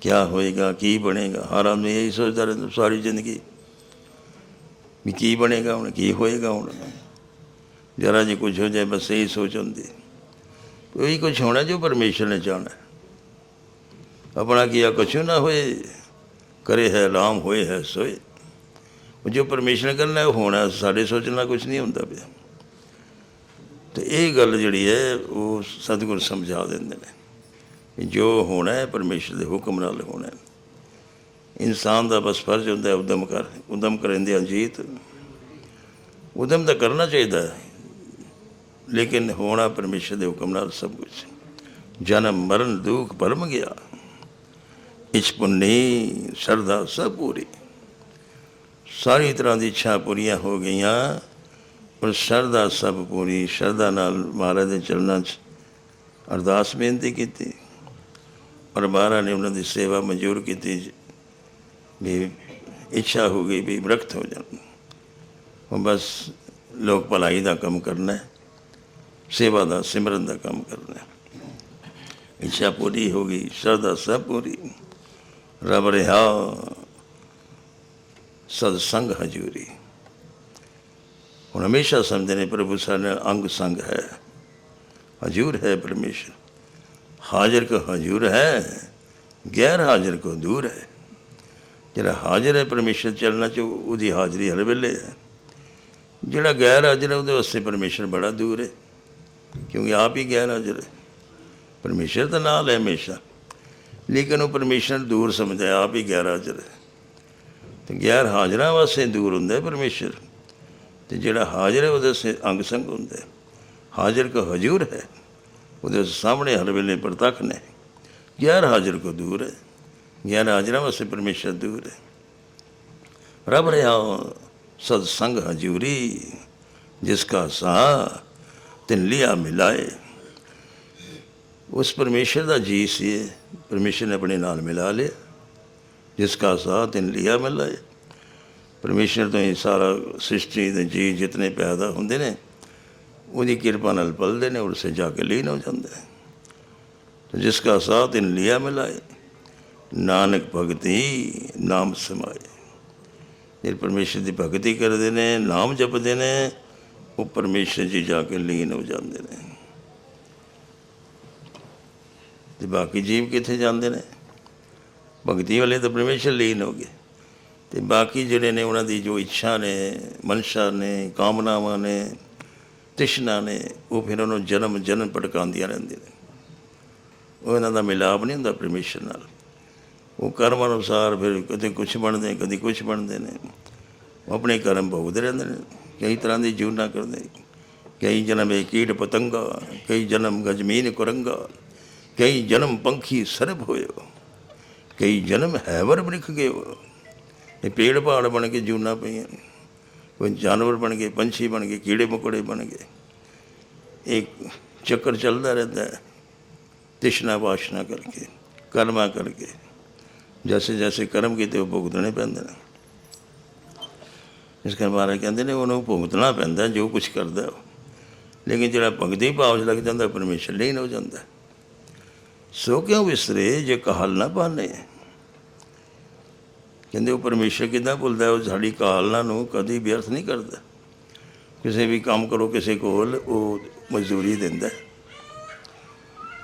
ਕਿਆ ਹੋਏਗਾ, ਕੀ ਬਣੇਗਾ? ਹਰ ਆਦਮੀ ਇਹੀ ਸੋਚਦਾ ਰਹਿੰਦਾ ਸਾਰੀ ਜ਼ਿੰਦਗੀ। ਵੀ ਕੀ ਬਣੇਗਾ ਹੁਣ, ਕੀ ਹੋਏਗਾ ਹੁਣ? ਜਰਾ ਜੇ ਕੁਝ ਹੋ ਜਾਏ, ਬਸ ਇਹੀ ਸੋਚ ਹੁੰਦੀ। ਕੋਈ ਕੁਝ ਹੋਣਾ ਜੋ ਪਰਮੇਸ਼ਰ ਨੇ ਚਾਹਣਾ ਆਪਣਾ ਕੀਆ ਕੁਛ ਨਾ ਹੋਏ। ਕਰੇ ਹੈ, ਰਾਮ ਹੋਏ ਹੈ, ਸੋਏ। ਜੋ ਪਰਮੇਸ਼ਰ ਕਰਨਾ, ਉਹ ਹੋਣਾ। ਸਾਡੇ ਸੋਚਣਾ ਕੁਝ ਨਹੀਂ ਹੁੰਦਾ ਪਿਆ। ਤੇ ਇਹ ਗੱਲ ਜਿਹੜੀ ਹੈ, ਉਹ ਸਤਿਗੁਰ ਸਮਝਾ ਦਿੰਦੇ ਨੇ। ਜੋ ਹੋਣਾ ਹੈ, ਪਰਮੇਸ਼ਰ ਦੇ ਹੁਕਮ ਨਾਲ ਹੋਣਾ ਹੈ। ਇਨਸਾਨ ਦਾ ਬਸ ਫਰਜ਼ ਹੁੰਦਾ ਹੈ, ਉਦਮ ਕਰ, ਉਦਮ ਕਰਨ ਅਜੀਤ। ਉਦਮ ਤਾਂ ਕਰਨਾ ਚਾਹੀਦਾ ਹੈ, ਲੇਕਿਨ ਹੋਣਾ ਪਰਮੇਸ਼ਰ ਦੇ ਹੁਕਮ ਨਾਲ ਸਭ ਕੁਝ ਜਨਮ, ਮਰਨ, ਦੁੱਖ ਭਰਮ ਗਿਆ। ਇਚ ਪੁੰਨੀ ਸ਼ਰਧਾ ਸਭ ਪੂਰੀ। ਸਾਰੀ ਤਰ੍ਹਾਂ ਦੀ ਇੱਛਾ ਪੂਰੀਆਂ ਹੋ ਗਈਆਂ, ਪਰ ਸ਼ਰਧਾ ਸਭ ਪੂਰੀ। ਸ਼ਰਧਾ ਨਾਲ ਮਹਾਰਾਜ ਦੇ ਚਰਨਾਂ 'ਚ ਅਰਦਾਸ ਬੇਨਤੀ ਕੀਤੀ। ਔਰ ਮਹਾਰਾਜ ਨੇ ਉਹਨਾਂ ਦੀ ਸੇਵਾ ਮਨਜ਼ੂਰ ਕੀਤੀ ਵੀ ਇੱਛਾ ਹੋ ਗਈ ਵੀ ਵਿਰਕਤ ਹੋ ਜਾਣ। ਉਹ ਬਸ ਲੋਕ ਭਲਾਈ ਦਾ ਕੰਮ ਕਰਨਾ ਹੈ, ਸੇਵਾ ਦਾ, ਸਿਮਰਨ ਦਾ ਕੰਮ ਕਰਨਾ ਹੈ। ਇੱਛਾ ਪੂਰੀ ਹੋ ਗਈ, ਸ਼ਰਧਾ ਸਭ ਪੂਰੀ। ਰਬ ਰਿਹਾ ਸਦ ਸੰਗ ਹਜੂਰੀ। ਹੁਣ ਹਮੇਸ਼ਾ ਸਮਝਦੇ ਨੇ ਪ੍ਰਭੂ ਸਾਡੇ ਅੰਗ ਸੰਗ ਹੈ। ਹਜੂਰ ਹੈ ਪਰਮੇਸ਼ਰ। ਹਾਜ਼ਰ ਕੋ ਹਜੂਰ ਹੈ, ਗੈਰ ਹਾਜ਼ਰ ਕੋ ਦੂਰ ਹੈ। ਜਿਹੜਾ ਹਾਜ਼ਰ ਹੈ ਪਰਮੇਸ਼ਰ ਚੱਲਣਾ ਚ, ਉਹਦੀ ਹਾਜ਼ਰੀ ਹਰ ਵੇਲੇ ਹੈ। ਜਿਹੜਾ ਗੈਰ ਹਾਜ਼ਰ ਹੈ, ਉਹਦੇ ਵਾਸਤੇ ਪਰਮੇਸ਼ਰ ਬੜਾ ਦੂਰ ਹੈ। ਕਿਉਂਕਿ ਆਪ ਹੀ ਗੈਰ ਹਾਜ਼ਰ ਹੈ। ਪਰਮੇਸ਼ਰ ਤਾਂ ਨਾਲ ਹੈ ਹਮੇਸ਼ਾ। ਲੇਕਿਨ ਉਹ ਪਰਮੇਸ਼ਰ ਦੂਰ ਸਮਝਦਾ ਆਪ ਹੀ ਗੈਰ ਹਾਜ਼ਰ ਹੈ। ਤੇ ਗੈਰ ਹਾਜ਼ਰਾਂ ਵਾਸਤੇ ਦੂਰ ਹੁੰਦਾ ਹੈ ਪਰਮੇਸ਼ਰ। ਤੇ ਜਿਹੜਾ ਹਾਜ਼ਰ ਹੈ, ਉਹਦੇ ਸੇ ਅੰਗ ਸੰਗ ਹੁੰਦਾ ਹਾਜ਼ਰ ਕੋ ਹਜੂਰ ਹੈ। ਉਹਦੇ ਸਾਹਮਣੇ ਹਰ ਵੇਲੇ ਪ੍ਰਤੱਖ ਨੇ। ਗੈਰ ਹਾਜ਼ਰ ਕੋ ਦੂਰ ਹੈ। ਗੈਰ ਹਾਜ਼ਰਾਂ ਵਾਸਤੇ ਪਰਮੇਸ਼ਰ ਦੂਰ ਹੈ। ਰਬ ਰਿਹਾ ਸਦ ਸੰਗ ਹਜੂਰੀ ਜਿਸ ਕਾ ਸਾ ਤਿਨ ਲਿਆ ਮਿਲਾਏ। ਉਸ ਪਰਮੇਸ਼ਰ ਦਾ ਜੀ ਸੀ ਇਹ, ਪਰਮੇਸ਼ਰ ਨੇ ਆਪਣੇ ਨਾਲ ਮਿਲਾ ਲਿਆ। ਜਿਸ ਕਾ ਸਾਥ ਇਨ ਲਿਆ ਮਿਲਾਏ। ਪਰਮੇਸ਼ਰ ਤੋਂ ਹੀ ਸਾਰਾ ਸ੍ਰਿਸ਼ਟੀ ਦੇ ਜੀ ਜਿਤਨੇ ਪੈਦਾ ਹੁੰਦੇ ਨੇ ਉਹਦੀ ਕਿਰਪਾ ਨਾਲ ਪਲਦੇ ਨੇ ਉਸੇ ਜਾ ਕੇ ਲੀਨ ਹੋ ਜਾਂਦਾ ਨੇ। ਤੇ ਜਿਸ ਕਾ ਸਾਥ ਇਨ ਲਿਆ ਮਿਲਾਏ, ਨਾਨਕ ਭਗਤੀ ਨਾਮ ਸਮਾਏ। ਜਿਹੜੇ ਪਰਮੇਸ਼ਰ ਦੀ ਭਗਤੀ ਕਰਦੇ ਨੇ, ਨਾਮ ਜਪਦੇ ਨੇ, ਉਹ ਪਰਮੇਸ਼ਰ ਜੀ ਜਾ ਕੇ ਲੀਨ ਹੋ ਜਾਂਦੇ ਨੇ। ਤੇ ਬਾਕੀ ਜੀਵ ਕਿੱਥੇ ਜਾਂਦੇ ਨੇ? ਭਗਤੀ ਵਾਲੇ ਤਾਂ ਪਰਮੇਸ਼ਰ ਲੀਨ ਹੋ ਗਏ। ਤੇ ਬਾਕੀ ਜਿਹੜੇ ਨੇ, ਉਹਨਾਂ ਦੀ ਜੋ ਇੱਛਾ ਨੇ, ਮਨਸ਼ਾ ਨੇ, ਕਾਮਨਾਵਾਂ ਨੇ ਤ੍ਰਿਸ਼ਨਾ ਨੇ, ਉਹ ਫਿਰ ਉਹਨੂੰ ਜਨਮ ਜਨਮ ਭਟਕਾਉਂਦੀਆਂ ਰਹਿੰਦੀਆਂ ਨੇ। ਉਹ ਇਹਨਾਂ ਦਾ ਮਿਲਾਪ ਨਹੀਂ ਹੁੰਦਾ ਪਰਮੇਸ਼ਰ ਨਾਲ। ਉਹ ਕਰਮ ਅਨੁਸਾਰ ਫਿਰ ਕਦੇ ਕੁਝ ਬਣਦੇ, ਕਦੇ ਕੁਝ ਬਣਦੇ ਨੇ। ਉਹ ਆਪਣੇ ਕਰਮ ਭੋਗਦੇ ਰਹਿੰਦੇ ਨੇ। ਕਈ ਤਰ੍ਹਾਂ ਦੀ ਜੂਨਾ ਕਰਦੇ। ਕਈ ਜਨਮ ਇਹ ਕੀੜ ਪਤੰਗਾ, ਕਈ ਜਨਮ ਗਜਮੀਨ ਕੁਰੰਗਾ, ਕਈ ਜਨਮ ਪੰਖੀ ਸਰਬ ਹੋਇਓ, ਕਈ ਜਨਮ ਹੈਵਰ ਬ੍ਰਿਖ ਗਏ ਇਹ ਪੇੜ ਪਹਾੜ ਬਣ ਕੇ ਜੂਨਾ ਪਈਆਂ ਨੇ। ਕੋਈ ਜਾਨਵਰ ਬਣ ਗਏ ਪੰਛੀ ਬਣ ਗਏ ਕੀੜੇ ਮਕੌੜੇ ਬਣ ਗਏ ਇੱਕ ਚੱਕਰ ਚੱਲਦਾ ਰਹਿੰਦਾ ਹੈ ਤਿਸ਼ਨਾ ਵਾਸ਼ਨਾ ਕਰਕੇ ਕਰਮਾਂ ਕਰਕੇ ਜੈਸੇ ਜੈਸੇ ਕਰਮ ਕੀਤੇ ਉਹ ਭੁਗਤਣੇ ਪੈਂਦੇ ਨੇ ਇਸ ਕਰਕੇ ਮਹਾਰਾਜ ਕਹਿੰਦੇ ਨੇ ਉਹਨੂੰ ਭੁਗਤਣਾ ਪੈਂਦਾ ਜੋ ਕੁਝ ਕਰਦਾ ਉਹ ਲੇਕਿਨ ਜਿਹੜਾ ਭਗਤੀ ਭਾਵ 'ਚ ਲੱਗ ਜਾਂਦਾ ਪਰਮੇਸ਼ਰ ਲੀਨ ਹੋ ਜਾਂਦਾ ਸੋ ਕਿਉਂ ਵਿਸਰੇ ਜੇ ਕਹਾਲ ਨਾ ਪਾਣੇ ਕਹਿੰਦੇ ਉਹ ਪਰਮੇਸ਼ਰ ਕਿਦਾਂ ਭੁੱਲਦਾ ਉਹ ਸਾਡੀ ਕਾਲਨਾ ਨੂੰ ਕਦੀ ਵਿਅਰਥ ਨਹੀਂ ਕਰਦਾ। ਕਿਸੇ ਵੀ ਕੰਮ ਕਰੋ, ਕਿਸੇ ਕੋਲ ਉਹ ਮਜ਼ਦੂਰੀ ਦਿੰਦਾ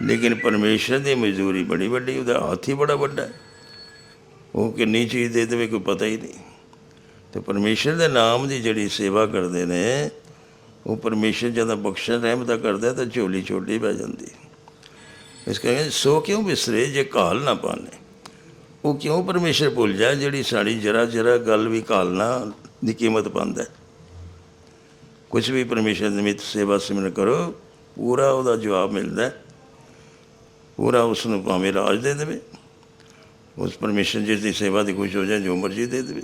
ਲੇਕਿਨ ਪਰਮੇਸ਼ਰ ਦੀ ਮਜ਼ਦੂਰੀ ਬੜੀ ਵੱਡੀ, ਉਹਦਾ ਹੱਥ ਹੀ ਬੜਾ ਵੱਡਾ ਉਹ ਕਿੰਨੀ ਚੀਜ਼ ਦੇ ਦੇਵੇ ਕੋਈ ਪਤਾ ਹੀ ਨਹੀਂ। ਤੇ ਪਰਮੇਸ਼ਰ ਦੇ ਨਾਮ ਦੀ ਜਿਹੜੀ ਸੇਵਾ ਕਰਦੇ ਨੇ, ਉਹ ਪਰਮੇਸ਼ਰ ਜਦੋਂ ਬਖਸ਼ਣ ਰਹਿਮਤਾ ਕਰਦਾ ਤਾਂ ਝੋਲੀ ਛੋਟੀ ਪੈ ਜਾਂਦੀ ਇਸ ਕਰਕੇ ਸੋ ਕਿਉਂ ਵਿਸਰੇ ਜੇ ਕਾਲ ਨਾ ਪਾਣੇ ਉਹ ਕਿਉਂ ਪਰਮੇਸ਼ਰ ਭੁੱਲ ਜਾਏ ਜਿਹੜੀ ਸਾਡੀ ਜਰਾ ਜਰਾ ਗੱਲ ਵੀ ਕਾਲਨਾ ਦੀ ਕੀਮਤ ਪਾਉਂਦਾ ਹੈ? ਕੁਝ ਵੀ ਪਰਮੇਸ਼ਰ ਦੇ ਨਿਮਿਤ ਸੇਵਾ ਸਿਮਰਨ ਕਰੋ, ਪੂਰਾ ਉਹਦਾ ਜਵਾਬ ਮਿਲਦਾ ਪੂਰਾ ਉਸ ਨੂੰ ਭਾਵੇਂ ਰਾਜ ਦੇ ਦੇਵੇ, ਉਸ ਪਰਮੇਸ਼ਰ ਜੀ ਦੀ ਸੇਵਾ ਦੀ ਖੁਸ਼ ਹੋ ਜਾਏ, ਜੋ ਮਰਜ਼ੀ ਦੇ ਦੇਵੇ।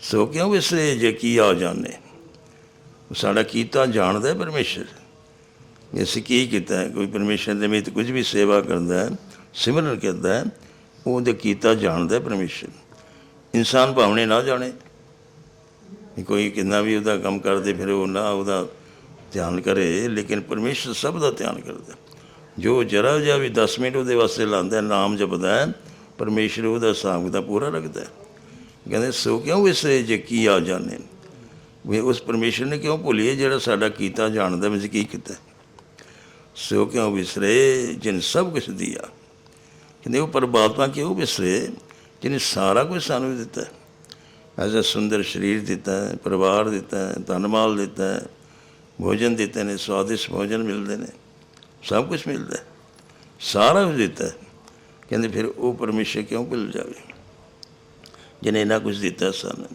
ਸੋ ਕਿਉਂ ਵਿਸਰੇ ਜੇ ਕੀ ਆ ਜਾਣੇ? ਉਹ ਸਾਡਾ ਕੀਤਾ ਜਾਣਦਾ ਹੈ ਪਰਮੇਸ਼ਰ? ਅਸੀਂ ਕੀ ਕੀਤਾ ਕੋਈ ਪਰਮੇਸ਼ਰ ਦੇ ਵਿੱਚ ਕੁਝ ਵੀ ਸੇਵਾ ਕਰਦਾ ਹੈ, ਸਿਮਰਨ ਕਰਦਾ ਹੈ ਉਹਦੇ ਕੀਤਾ ਜਾਣਦਾ ਹੈ ਪਰਮੇਸ਼ਰ। ਇਨਸਾਨ ਭਾਵਨੇ ਨਾ ਜਾਣੇ। ਕੋਈ ਕਿੰਨਾ ਵੀ ਉਹਦਾ ਕੰਮ ਕਰਦੇ, ਫਿਰ ਉਹ ਨਾ ਉਹਦਾ ਧਿਆਨ ਕਰੇ, ਲੇਕਿਨ ਪਰਮੇਸ਼ਰ ਸਭ ਦਾ ਧਿਆਨ ਕਰਦਾ। ਜੋ ਜਰਾ ਜਿਹਾ ਵੀ 10 ਮਿੰਟ ਉਹਦੇ ਵਾਸਤੇ ਲਾਉਂਦਾ, ਨਾਮ ਜਪਦਾ ਹੈ, ਪਰਮੇਸ਼ਰ ਉਹਦਾ ਹਿਸਾਬ ਦਾ ਪੂਰਾ ਰੱਖਦਾ ਕਹਿੰਦੇ, ਸੋ ਕਿਉਂ ਵਿਸਰੇ ਜੇ ਕੀ ਆ ਜਾਣੇ? ਵੀ ਉਸ ਪਰਮੇਸ਼ਰ ਨੇ ਕਿਉਂ ਭੁੱਲੀਏ ਜਿਹੜਾ ਸਾਡਾ ਕੀਤਾ ਜਾਣਦਾ ਵਿੱਚ ਕੀ ਕੀਤਾ ਸੋ ਕਿਉਂ ਵਿਸਰੇ ਜਿਨ ਸਭ ਕੁਝ ਦਿਆ। ਕਹਿੰਦੇ ਉਹ ਪਰਮਾਤਮਾ ਕਿਉਂ ਵਿਸਰੇ? ਜਿਹਨੇ ਸਾਰਾ ਕੁਝ ਸਾਨੂੰ ਦਿੱਤਾ। ਐਸਾ ਸੁੰਦਰ ਸਰੀਰ ਦਿੱਤਾ ਹੈ ਪਰਿਵਾਰ ਦਿੱਤਾ ਹੈ ਧਨ ਮਾਲ ਦਿੱਤਾ ਹੈ ਭੋਜਨ ਦਿੱਤੇ ਨੇ, ਸਵਾਦਿਸ਼ਟ ਭੋਜਨ ਮਿਲਦੇ ਨੇ। ਸਭ ਕੁਝ ਮਿਲਦਾ। ਹੈ ਸਾਰਾ ਕੁਝ ਦਿੱਤਾ। ਹੈ ਕਹਿੰਦੇ ਫਿਰ ਉਹ ਪਰਮੇਸ਼ਰ ਕਿਉਂ ਭੁੱਲ ਜਾਵੇ? ਜਿਹਨੇ ਇਹਨਾਂ ਕੁਝ ਦਿੱਤਾ ਸਾਨੂੰ।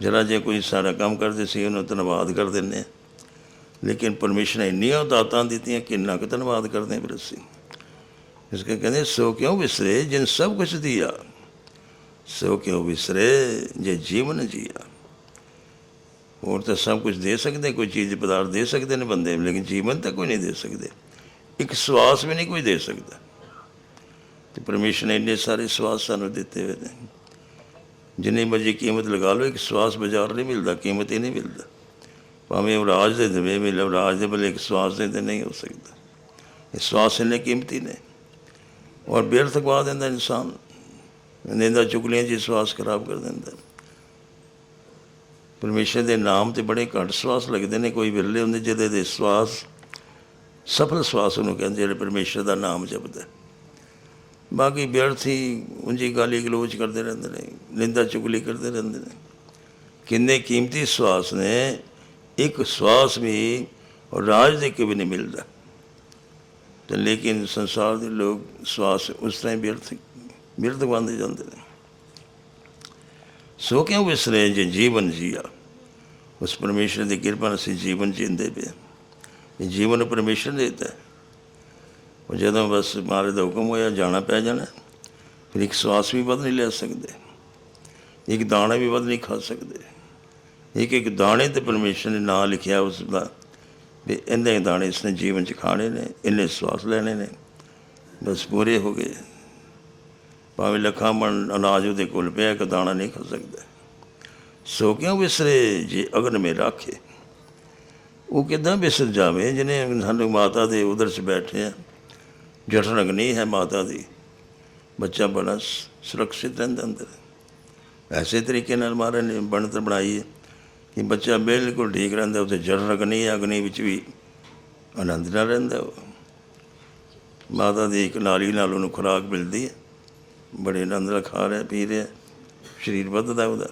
ਜਰਾ ਜੇ ਕੋਈ ਸਾਡਾ ਕੰਮ ਕਰਦੇ ਸੀ, ਉਹਨੂੰ ਧੰਨਵਾਦ ਕਰ ਦਿੰਦੇ ਲੇਕਿਨ ਪਰਮੇਸ਼ਰ ਨੇ ਇੰਨੀਆਂ ਦਾਤਾਂ ਦਿੱਤੀਆਂ, ਕਿੰਨਾ ਕੁ ਧੰਨਵਾਦ ਕਰਦੇ ਹਾਂ ਫਿਰ ਅਸੀਂ। ਇਸ ਕਰਕੇ ਕਹਿੰਦੇ, ਸੋ ਕਿਉਂ ਵਿਸਰੇ ਜਿਨ ਸਭ ਕੁਝ ਦਿਆ? ਸੋ ਕਿਉਂ ਵਿਸਰੇ ਜੇ ਜੀਵਨ ਜੀਆ? ਹੋਰ ਤਾਂ ਸਭ ਕੁਝ ਦੇ ਸਕਦੇ, ਕੋਈ ਚੀਜ਼ ਪਦਾਰਥ ਦੇ ਸਕਦੇ ਨੇ ਬੰਦੇ, ਲੇਕਿਨ ਜੀਵਨ ਤਾਂ ਕੋਈ ਨਹੀਂ ਦੇ ਸਕਦੇ। ਇੱਕ ਸਵਾਸ ਵੀ ਨਹੀਂ ਕੋਈ ਦੇ ਸਕਦਾ। ਤੇ ਪਰਮੇਸ਼ਰ ਨੇ ਇੰਨੇ ਸਾਰੇ ਸਵਾਸ ਸਾਨੂੰ ਦਿੱਤੇ ਹੋਏ ਨੇ। ਜਿੰਨੀ ਮਰਜ਼ੀ ਕੀਮਤ ਲਗਾ ਲਓ, ਇੱਕ ਸਵਾਸ ਬਾਜ਼ਾਰ ਨਹੀਂ ਮਿਲਦਾ, ਕੀਮਤ ਹੀ ਨਹੀਂ ਮਿਲਦਾ। ਭਾਵੇਂ ਉਹ ਰਾਜ ਦੇ ਦੇਵੇ, ਮਿਲੇ ਰਾਜ ਦੇ ਬਲੇ ਇੱਕ ਸਵਾਸ ਦੇ ਤੇ ਨਹੀਂ ਹੋ ਸਕਦਾ। ਇਹ ਸਵਾਸ ਇੰਨੇ ਕੀਮਤੀ ਨੇ। ਔਰ ਬੇਅਰਥ ਗਵਾ ਦਿੰਦਾ ਇਨਸਾਨ। ਨਿੰਦਾ ਚੁਗਲੀਆਂ ਜੀ ਸਵਾਸ ਖਰਾਬ ਕਰ ਦਿੰਦਾ। ਪਰਮੇਸ਼ਰ ਦੇ ਨਾਮ ਤੇ ਬੜੇ ਘੱਟ ਸਵਾਸ ਲੱਗਦੇ ਨੇ, ਕੋਈ ਵਿਰਲੇ ਹੁੰਦੇ, ਜਿਹਦੇ ਦੇ ਸਵਾਸ, ਸਫਲ ਸਵਾਸ ਉਹਨੂੰ ਕਹਿੰਦੇ ਜਿਹੜੇ ਪਰਮੇਸ਼ਰ ਦਾ ਨਾਮ ਜਪਦਾ। ਬਾਕੀ ਵਿਅਰਥ ਹੀ ਉਂਝੀ ਗਾਲੀ ਗਲੋਚ ਕਰਦੇ ਰਹਿੰਦੇ ਨੇ, ਨਿੰਦਾ ਚੁਗਲੀ ਕਰਦੇ ਰਹਿੰਦੇ ਨੇ। ਕਿੰਨੇ ਕੀਮਤੀ ਸਵਾਸ ਨੇ, ਇੱਕ ਸਵਾਸ ਵੀ ਰਾਜ ਦੇ ਕੇ ਵੀ ਨਹੀਂ ਮਿਲਦਾ। ਤੇ ਲੇਕਿਨ ਸੰਸਾਰ ਦੇ ਲੋਕ ਸਵਾਸ ਉਸ ਤਰ੍ਹਾਂ ਹੀ ਵਿਅਰਥ ਵਿਅਰਥ ਜਾਂਦੇ ਨੇ। ਸੋ ਕਿਉਂ ਵਿਸਰੇ ਜੇ ਜੀਵਨ ਜੀਆ? ਉਸ ਪਰਮੇਸ਼ਰ ਦੀ ਕਿਰਪਾ ਨਾਲ ਅਸੀਂ ਜੀਵਨ ਜੀਂਦੇ ਪਏ ਇਹ ਜੀਵਨ ਪਰਮੇਸ਼ਰ ਨੇ ਦਿੱਤਾ। ਉਹ ਜਦੋਂ ਬਸ ਮਾਰੇ ਦਾ ਹੁਕਮ ਹੋਇਆ, ਜਾਣਾ ਪੈ ਜਾਣਾ, ਫਿਰ ਇੱਕ ਸਵਾਸ ਵੀ ਵੱਧ ਨਹੀਂ ਲੈ ਸਕਦੇ। ਇੱਕ ਦਾਣਾ ਵੀ ਵੱਧ ਨਹੀਂ ਖਾ ਸਕਦੇ। ਇੱਕ ਇੱਕ ਦਾਣੇ ਤੇ ਪਰਮੇਸ਼ਰ ਨੇ ਨਾਂ ਲਿਖਿਆ ਉਸ ਦਾ। ਵੀ ਇੰਨੇ ਦਾਣੇ ਇਸਨੇ ਜੀਵਨ ਚ ਖਾਣੇ ਨੇ, ਇੰਨੇ ਸਵਾਸ ਲੈਣੇ ਨੇ। ਬਸ ਪੂਰੇ ਹੋ ਗਏ। ਭਾਵੇਂ ਲੱਖਾਂ ਮਣ ਅਨਾਜ ਉਹਦੇ ਕੋਲ ਪਿਆ ਕਿ ਦਾਣਾ ਨਹੀਂ ਖਾ ਸਕਦਾ। ਸੋ ਕਿਉਂ ਵਿਸਰੇ ਜੇ ਅਗਨ ਮੇ ਰੱਖੇ। ਉਹ ਕਿਦਾਂ ਵਿਸਰ ਜਾਵੇ ਜਿਹਨੇ ਸਾਨੂੰ ਮਾਤਾ ਦੇ ਉਦਰ 'ਚ ਬੈਠੇ ਆ? ਜਠਨ ਅਗਨੀ ਹੈ ਮਾਤਾ ਦੀ। ਬੱਚਾ ਬੜਾ ਸੁਰੱਖਿਅਤ ਰਹਿੰਦਾ ਅੰਦਰ। ਐਸੇ ਤਰੀਕੇ ਨਾਲ ਮਹਾਰਾਜ ਨੇ ਬਣਤਰ ਬਣਾਈ ਹੈ। ਕਿ ਬੱਚਾ ਬਿਲਕੁਲ ਠੀਕ ਰਹਿੰਦਾ, ਉੱਥੇ ਜੜ ਅਗਨੀ ਅਗਨੀ ਵਿੱਚ ਵੀ ਆਨੰਦ ਨਾਲ ਰਹਿੰਦਾ ਉਹ। ਮਾਤਾ ਦੀ ਇੱਕ ਨਾਲੀ ਨਾਲ ਉਹਨੂੰ ਖੁਰਾਕ ਮਿਲਦੀ ਹੈ। ਬੜੇ ਆਨੰਦ ਨਾਲ ਖਾ ਰਿਹਾ, ਪੀ ਰਿਹਾ, ਸਰੀਰ ਵੱਧਦਾ ਉਹਦਾ।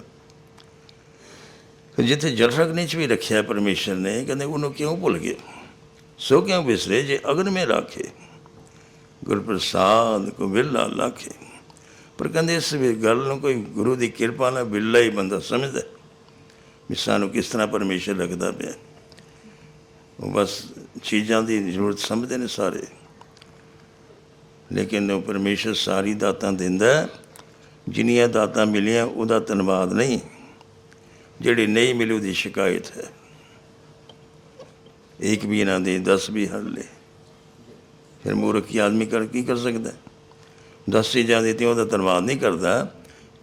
ਜਿੱਥੇ ਜਲ ਅਗਨੀ ਚ ਵੀ ਰੱਖਿਆ ਪਰਮੇਸ਼ਰ ਨੇ, ਕਹਿੰਦੇ ਉਹਨੂੰ ਕਿਉਂ ਭੁੱਲ ਗਏ? ਸੋ ਕਿਉਂ ਵਿਸਰੇ? ਜੇ ਅਗਨ ਮੇ ਰਾਖੇ ਗੁਰ ਪ੍ਰਸਾਦ ਕੋ ਵਿਲਾ ਲਾਖੇ। ਪਰ ਕਹਿੰਦੇ ਇਸ ਗੱਲ ਨੂੰ ਕੋਈ ਗੁਰੂ ਦੀ ਕਿਰਪਾ ਨਾਲ ਬਿੱਲਾ ਹੀ ਬੰਦਾ ਸਮਝਦਾ ਵੀ ਸਾਨੂੰ ਕਿਸ ਤਰ੍ਹਾਂ ਪਰਮੇਸ਼ਰ ਲੱਗਦਾ ਪਿਆ। ਉਹ ਬਸ ਚੀਜ਼ਾਂ ਦੀ ਜ਼ਰੂਰਤ ਸਮਝਦੇ ਨੇ ਸਾਰੇ। ਲੇਕਿਨ ਉਹ ਪਰਮੇਸ਼ਰ ਸਾਰੀ ਦਾਤਾਂ ਦਿੰਦਾ ਜਿੰਨੀਆਂ ਦਾਤਾਂ ਮਿਲੀਆਂ, ਉਹਦਾ ਧੰਨਵਾਦ ਨਹੀਂ। ਜਿਹੜੀ ਨਹੀਂ ਮਿਲੀ, ਉਹਦੀ ਸ਼ਿਕਾਇਤ ਹੈ। ਇੱਕ ਵੀ ਨਾ ਦੇ 10 ਵੀ ਹਰ ਲੈ ਫਿਰ ਮੂਰਖ ਕੀ ਆਦਮੀ ਕਰ ਕੀ ਕਰ ਸਕਦਾ ਹੈ? ਦਸ ਚੀਜ਼ਾਂ ਦਿੱਤੀਆਂ ਉਹਦਾ ਧੰਨਵਾਦ ਨਹੀਂ ਕਰਦਾ।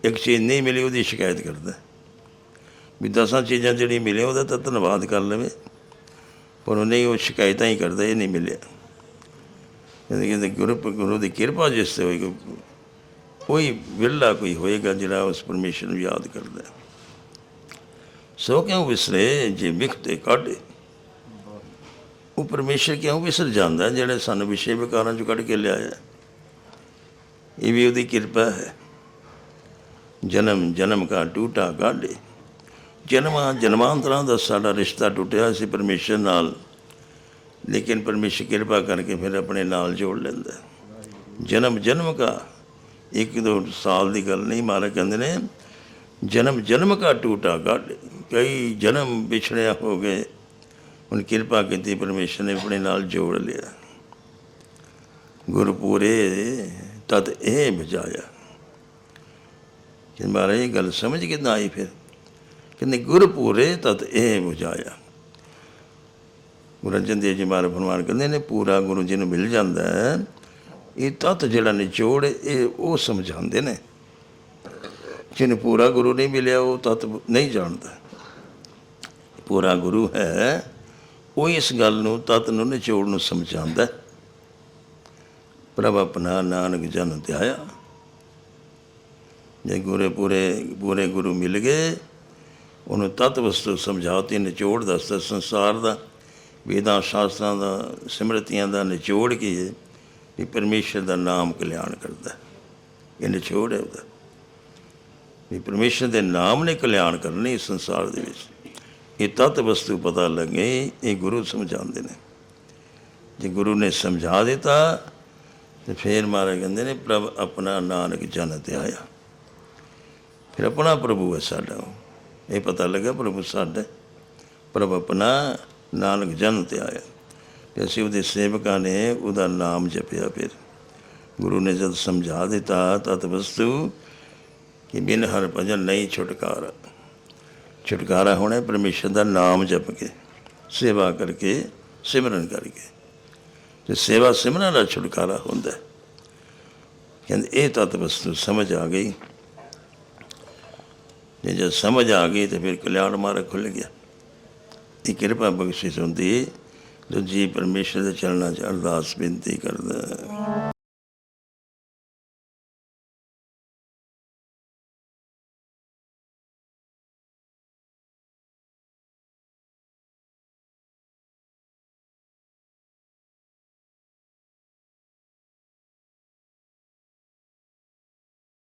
ਇੱਕ ਚੀਜ਼ ਨਹੀਂ ਮਿਲੀ, ਉਹਦੀ ਸ਼ਿਕਾਇਤ ਕਰਦਾ ਵੀ ਦਸਾਂ ਚੀਜ਼ਾਂ ਜਿਹੜੀ ਮਿਲੇ ਉਹਦਾ ਤਾਂ ਧੰਨਵਾਦ ਕਰ ਲਵੇ। ਪਰ ਉਹ ਨਹੀਂ, ਉਹ ਸ਼ਿਕਾਇਤਾਂ ਹੀ ਕਰਦਾ, ਇਹ ਨਹੀਂ ਮਿਲਿਆ। ਕਹਿੰਦੇ ਕਹਿੰਦੇ ਗੁਰੂ ਗੁਰੂ ਦੀ ਕਿਰਪਾ ਜਿਸ ਤੇ ਹੋਏਗੀ ਕੋਈ ਵਿਰਲਾ ਕੋਈ ਹੋਏਗਾ ਜਿਹੜਾ ਉਸ ਪਰਮੇਸ਼ਰ ਨੂੰ ਯਾਦ ਕਰਦਾ। ਸੋ ਕਿਉਂ ਵਿਸਰੇ ਜੇ ਵਿਖਤੇ ਕਾਢੇ? ਉਹ ਪਰਮੇਸ਼ਰ ਕਿਉਂ ਵਿਸਰ ਜਾਂਦਾ ਜਿਹੜੇ ਸਾਨੂੰ ਵਿਸ਼ੇ ਵਿਕਾਰਾਂ ਚੋਂ ਕੱਢ ਕੇ ਲਿਆਇਆ? ਇਹ ਵੀ ਉਹਦੀ ਕਿਰਪਾ ਹੈ। ਜਨਮ ਜਨਮ ਕਾ ਟੂਟਾ ਕਾਢੇ। ਜਨਮਾਂ ਜਨਮਾਂਤਰਾਂ ਦਾ ਸਾਡਾ ਰਿਸ਼ਤਾ ਟੁੱਟਿਆ ਸੀ ਪਰਮੇਸ਼ਰ ਨਾਲ, ਲੇਕਿਨ ਪਰਮੇਸ਼ਰ ਕਿਰਪਾ ਕਰਕੇ ਫਿਰ ਆਪਣੇ ਨਾਲ ਜੋੜ ਲੈਂਦਾ। ਜਨਮ ਜਨਮ ਕਾ, ਇੱਕ ਦੋ ਸਾਲ ਦੀ ਗੱਲ ਨਹੀਂ ਮਾਰਾ ਕਹਿੰਦੇ ਨੇ, ਜਨਮ ਜਨਮ ਕਾ ਟੂਟਾ ਗਾਢੇ ਕਈ ਜਨਮ ਵਿਛੜਿਆ ਹੋ ਗਏ। ਹੁਣ ਕਿਰਪਾ ਕੀਤੀ ਪਰਮੇਸ਼ਰ ਨੇ ਆਪਣੇ ਨਾਲ ਜੋੜ ਲਿਆ। ਗੁਰਪੂਰੇ ਤਦ ਇਹ ਬਜਾਇਆ ਕਿ ਮਹਾਰਾਜ ਇਹ ਗੱਲ ਸਮਝ ਕਿੱਦਾਂ ਆਈ ਫਿਰ ਕਹਿੰਦੇ, ਗੁਰਪੂਰੇ ਤਦ ਇਹ ਬੁਝਾਇਆ ਗੁਰੂ ਅਰਜਨ ਦੇਵ ਜੀ ਮਹਾਰਾਜ ਫਰਮਾਨ ਕਹਿੰਦੇ ਨੇ, ਪੂਰਾ ਗੁਰੂ ਜੀ ਨੂੰ ਮਿਲ ਜਾਂਦਾ ਹੈ, ਇਹ ਤਤ ਜਿਹੜਾ ਨਿਚੋੜ ਇਹ ਉਹ ਸਮਝਾਉਂਦੇ ਨੇ। ਜਿਹਨੂੰ ਪੂਰਾ ਗੁਰੂ ਨਹੀਂ ਮਿਲਿਆ, ਉਹ ਤਤ ਨਹੀਂ ਜਾਣਦਾ। ਪੂਰਾ ਗੁਰੂ ਹੈ, ਉਹ ਇਸ ਗੱਲ ਨੂੰ, ਤਤ ਨੂੰ, ਨਿਚੋੜ ਨੂੰ ਸਮਝਾਉਂਦਾ ਹੈ। ਪ੍ਰਭ ਆਪਣਾ ਨਾਨਕ ਜਨ ਧਿਆਇਆ। ਜੇ ਗੁਰੇ ਪੂਰੇ ਪੂਰੇ ਗੁਰੂ ਮਿਲ ਗਏ ਉਹਨੂੰ ਤਤ ਵਸਤੂ ਸਮਝਾਤੀ, ਨਿਚੋੜ ਦੱਸਦਾ ਸੰਸਾਰ ਦਾ, ਵੇਦਾਂ, ਸ਼ਾਸਤਰਾਂ ਦਾ, ਸਿਮਰਤੀਆਂ ਦਾ ਨਿਚੋੜ ਕੀ ਹੈ? ਵੀ ਪਰਮੇਸ਼ਰ ਦਾ ਨਾਮ ਕਲਿਆਣ ਕਰਦਾ ਇਹ ਨਿਚੋੜ ਹੈ ਉਹਦਾ। ਵੀ ਪਰਮੇਸ਼ਰ ਦੇ ਨਾਮ ਨੇ ਕਲਿਆਣ ਕਰਨੇ ਸੰਸਾਰ ਦੇ ਵਿੱਚ। ਇਹ ਤਤ ਵਸਤੂ ਪਤਾ ਲੱਗੇ, ਇਹ ਗੁਰੂ ਸਮਝਾਉਂਦੇ ਨੇ। ਜੇ ਗੁਰੂ ਨੇ ਸਮਝਾ ਦਿੱਤਾ, ਤੇ ਫੇਰ ਮਹਾਰਾਜ ਕਹਿੰਦੇ ਨੇ, ਪ੍ਰਭ, ਆਪਣਾ ਨਾਨਕ ਜਨ ਤੇ ਆਇਆ। ਫਿਰ ਆਪਣਾ ਪ੍ਰਭੂ ਹੈ ਸਾਡਾ ਉਹ। ਇਹ ਪਤਾ ਲੱਗਾ ਪ੍ਰਭੂ ਸਾਡਾ ਹੈ। ਪ੍ਰਭ ਆਪਣਾ ਨਾਨਕ ਜਨ ਤੇ ਆਇਆ। ਤੇ ਅਸੀਂ ਉਹਦੇ ਸੇਵਕਾਂ ਨੇ ਉਹਦਾ ਨਾਮ ਜਪਿਆ ਫਿਰ। ਗੁਰੂ ਨੇ ਜਦ ਸਮਝਾ ਦਿੱਤਾ ਤਤ ਵਸਤੂ ਕਿ ਬਿਨ ਹਰ ਭਜਨ ਨਹੀਂ ਛੁਟਕਾਰਾ। ਛੁਟਕਾਰਾ ਹੋਣਾ ਹੈ, ਪਰਮੇਸ਼ਰ ਦਾ ਨਾਮ ਜਪ ਕੇ, ਸੇਵਾ ਕਰਕੇ, ਸਿਮਰਨ ਕਰਕੇ। ਤੇ ਸੇਵਾ ਸਿਮਰਨ ਦਾ ਛੁਟਕਾਰਾ ਹੁੰਦਾ ਕਹਿੰਦੇ ਇਹ ਤਤ ਵਸਤੂ ਸਮਝ ਆ ਗਈ। ਜੇ ਜਦ ਸਮਝ ਆ ਗਈ ਤੇ ਫਿਰ ਕਲਿਆਣ ਮਾਰਗ ਖੁੱਲ ਗਿਆ। ਇਹ ਕਿਰਪਾ ਬਖਸ਼ਿਸ਼ ਹੁੰਦੀ ਹੈ ਜੋ ਜੀ ਪਰਮੇਸ਼ਰ ਦੇ ਚਰਨਾਂ 'ਚ ਅਰਦਾਸ ਬੇਨਤੀ ਕਰਦਾ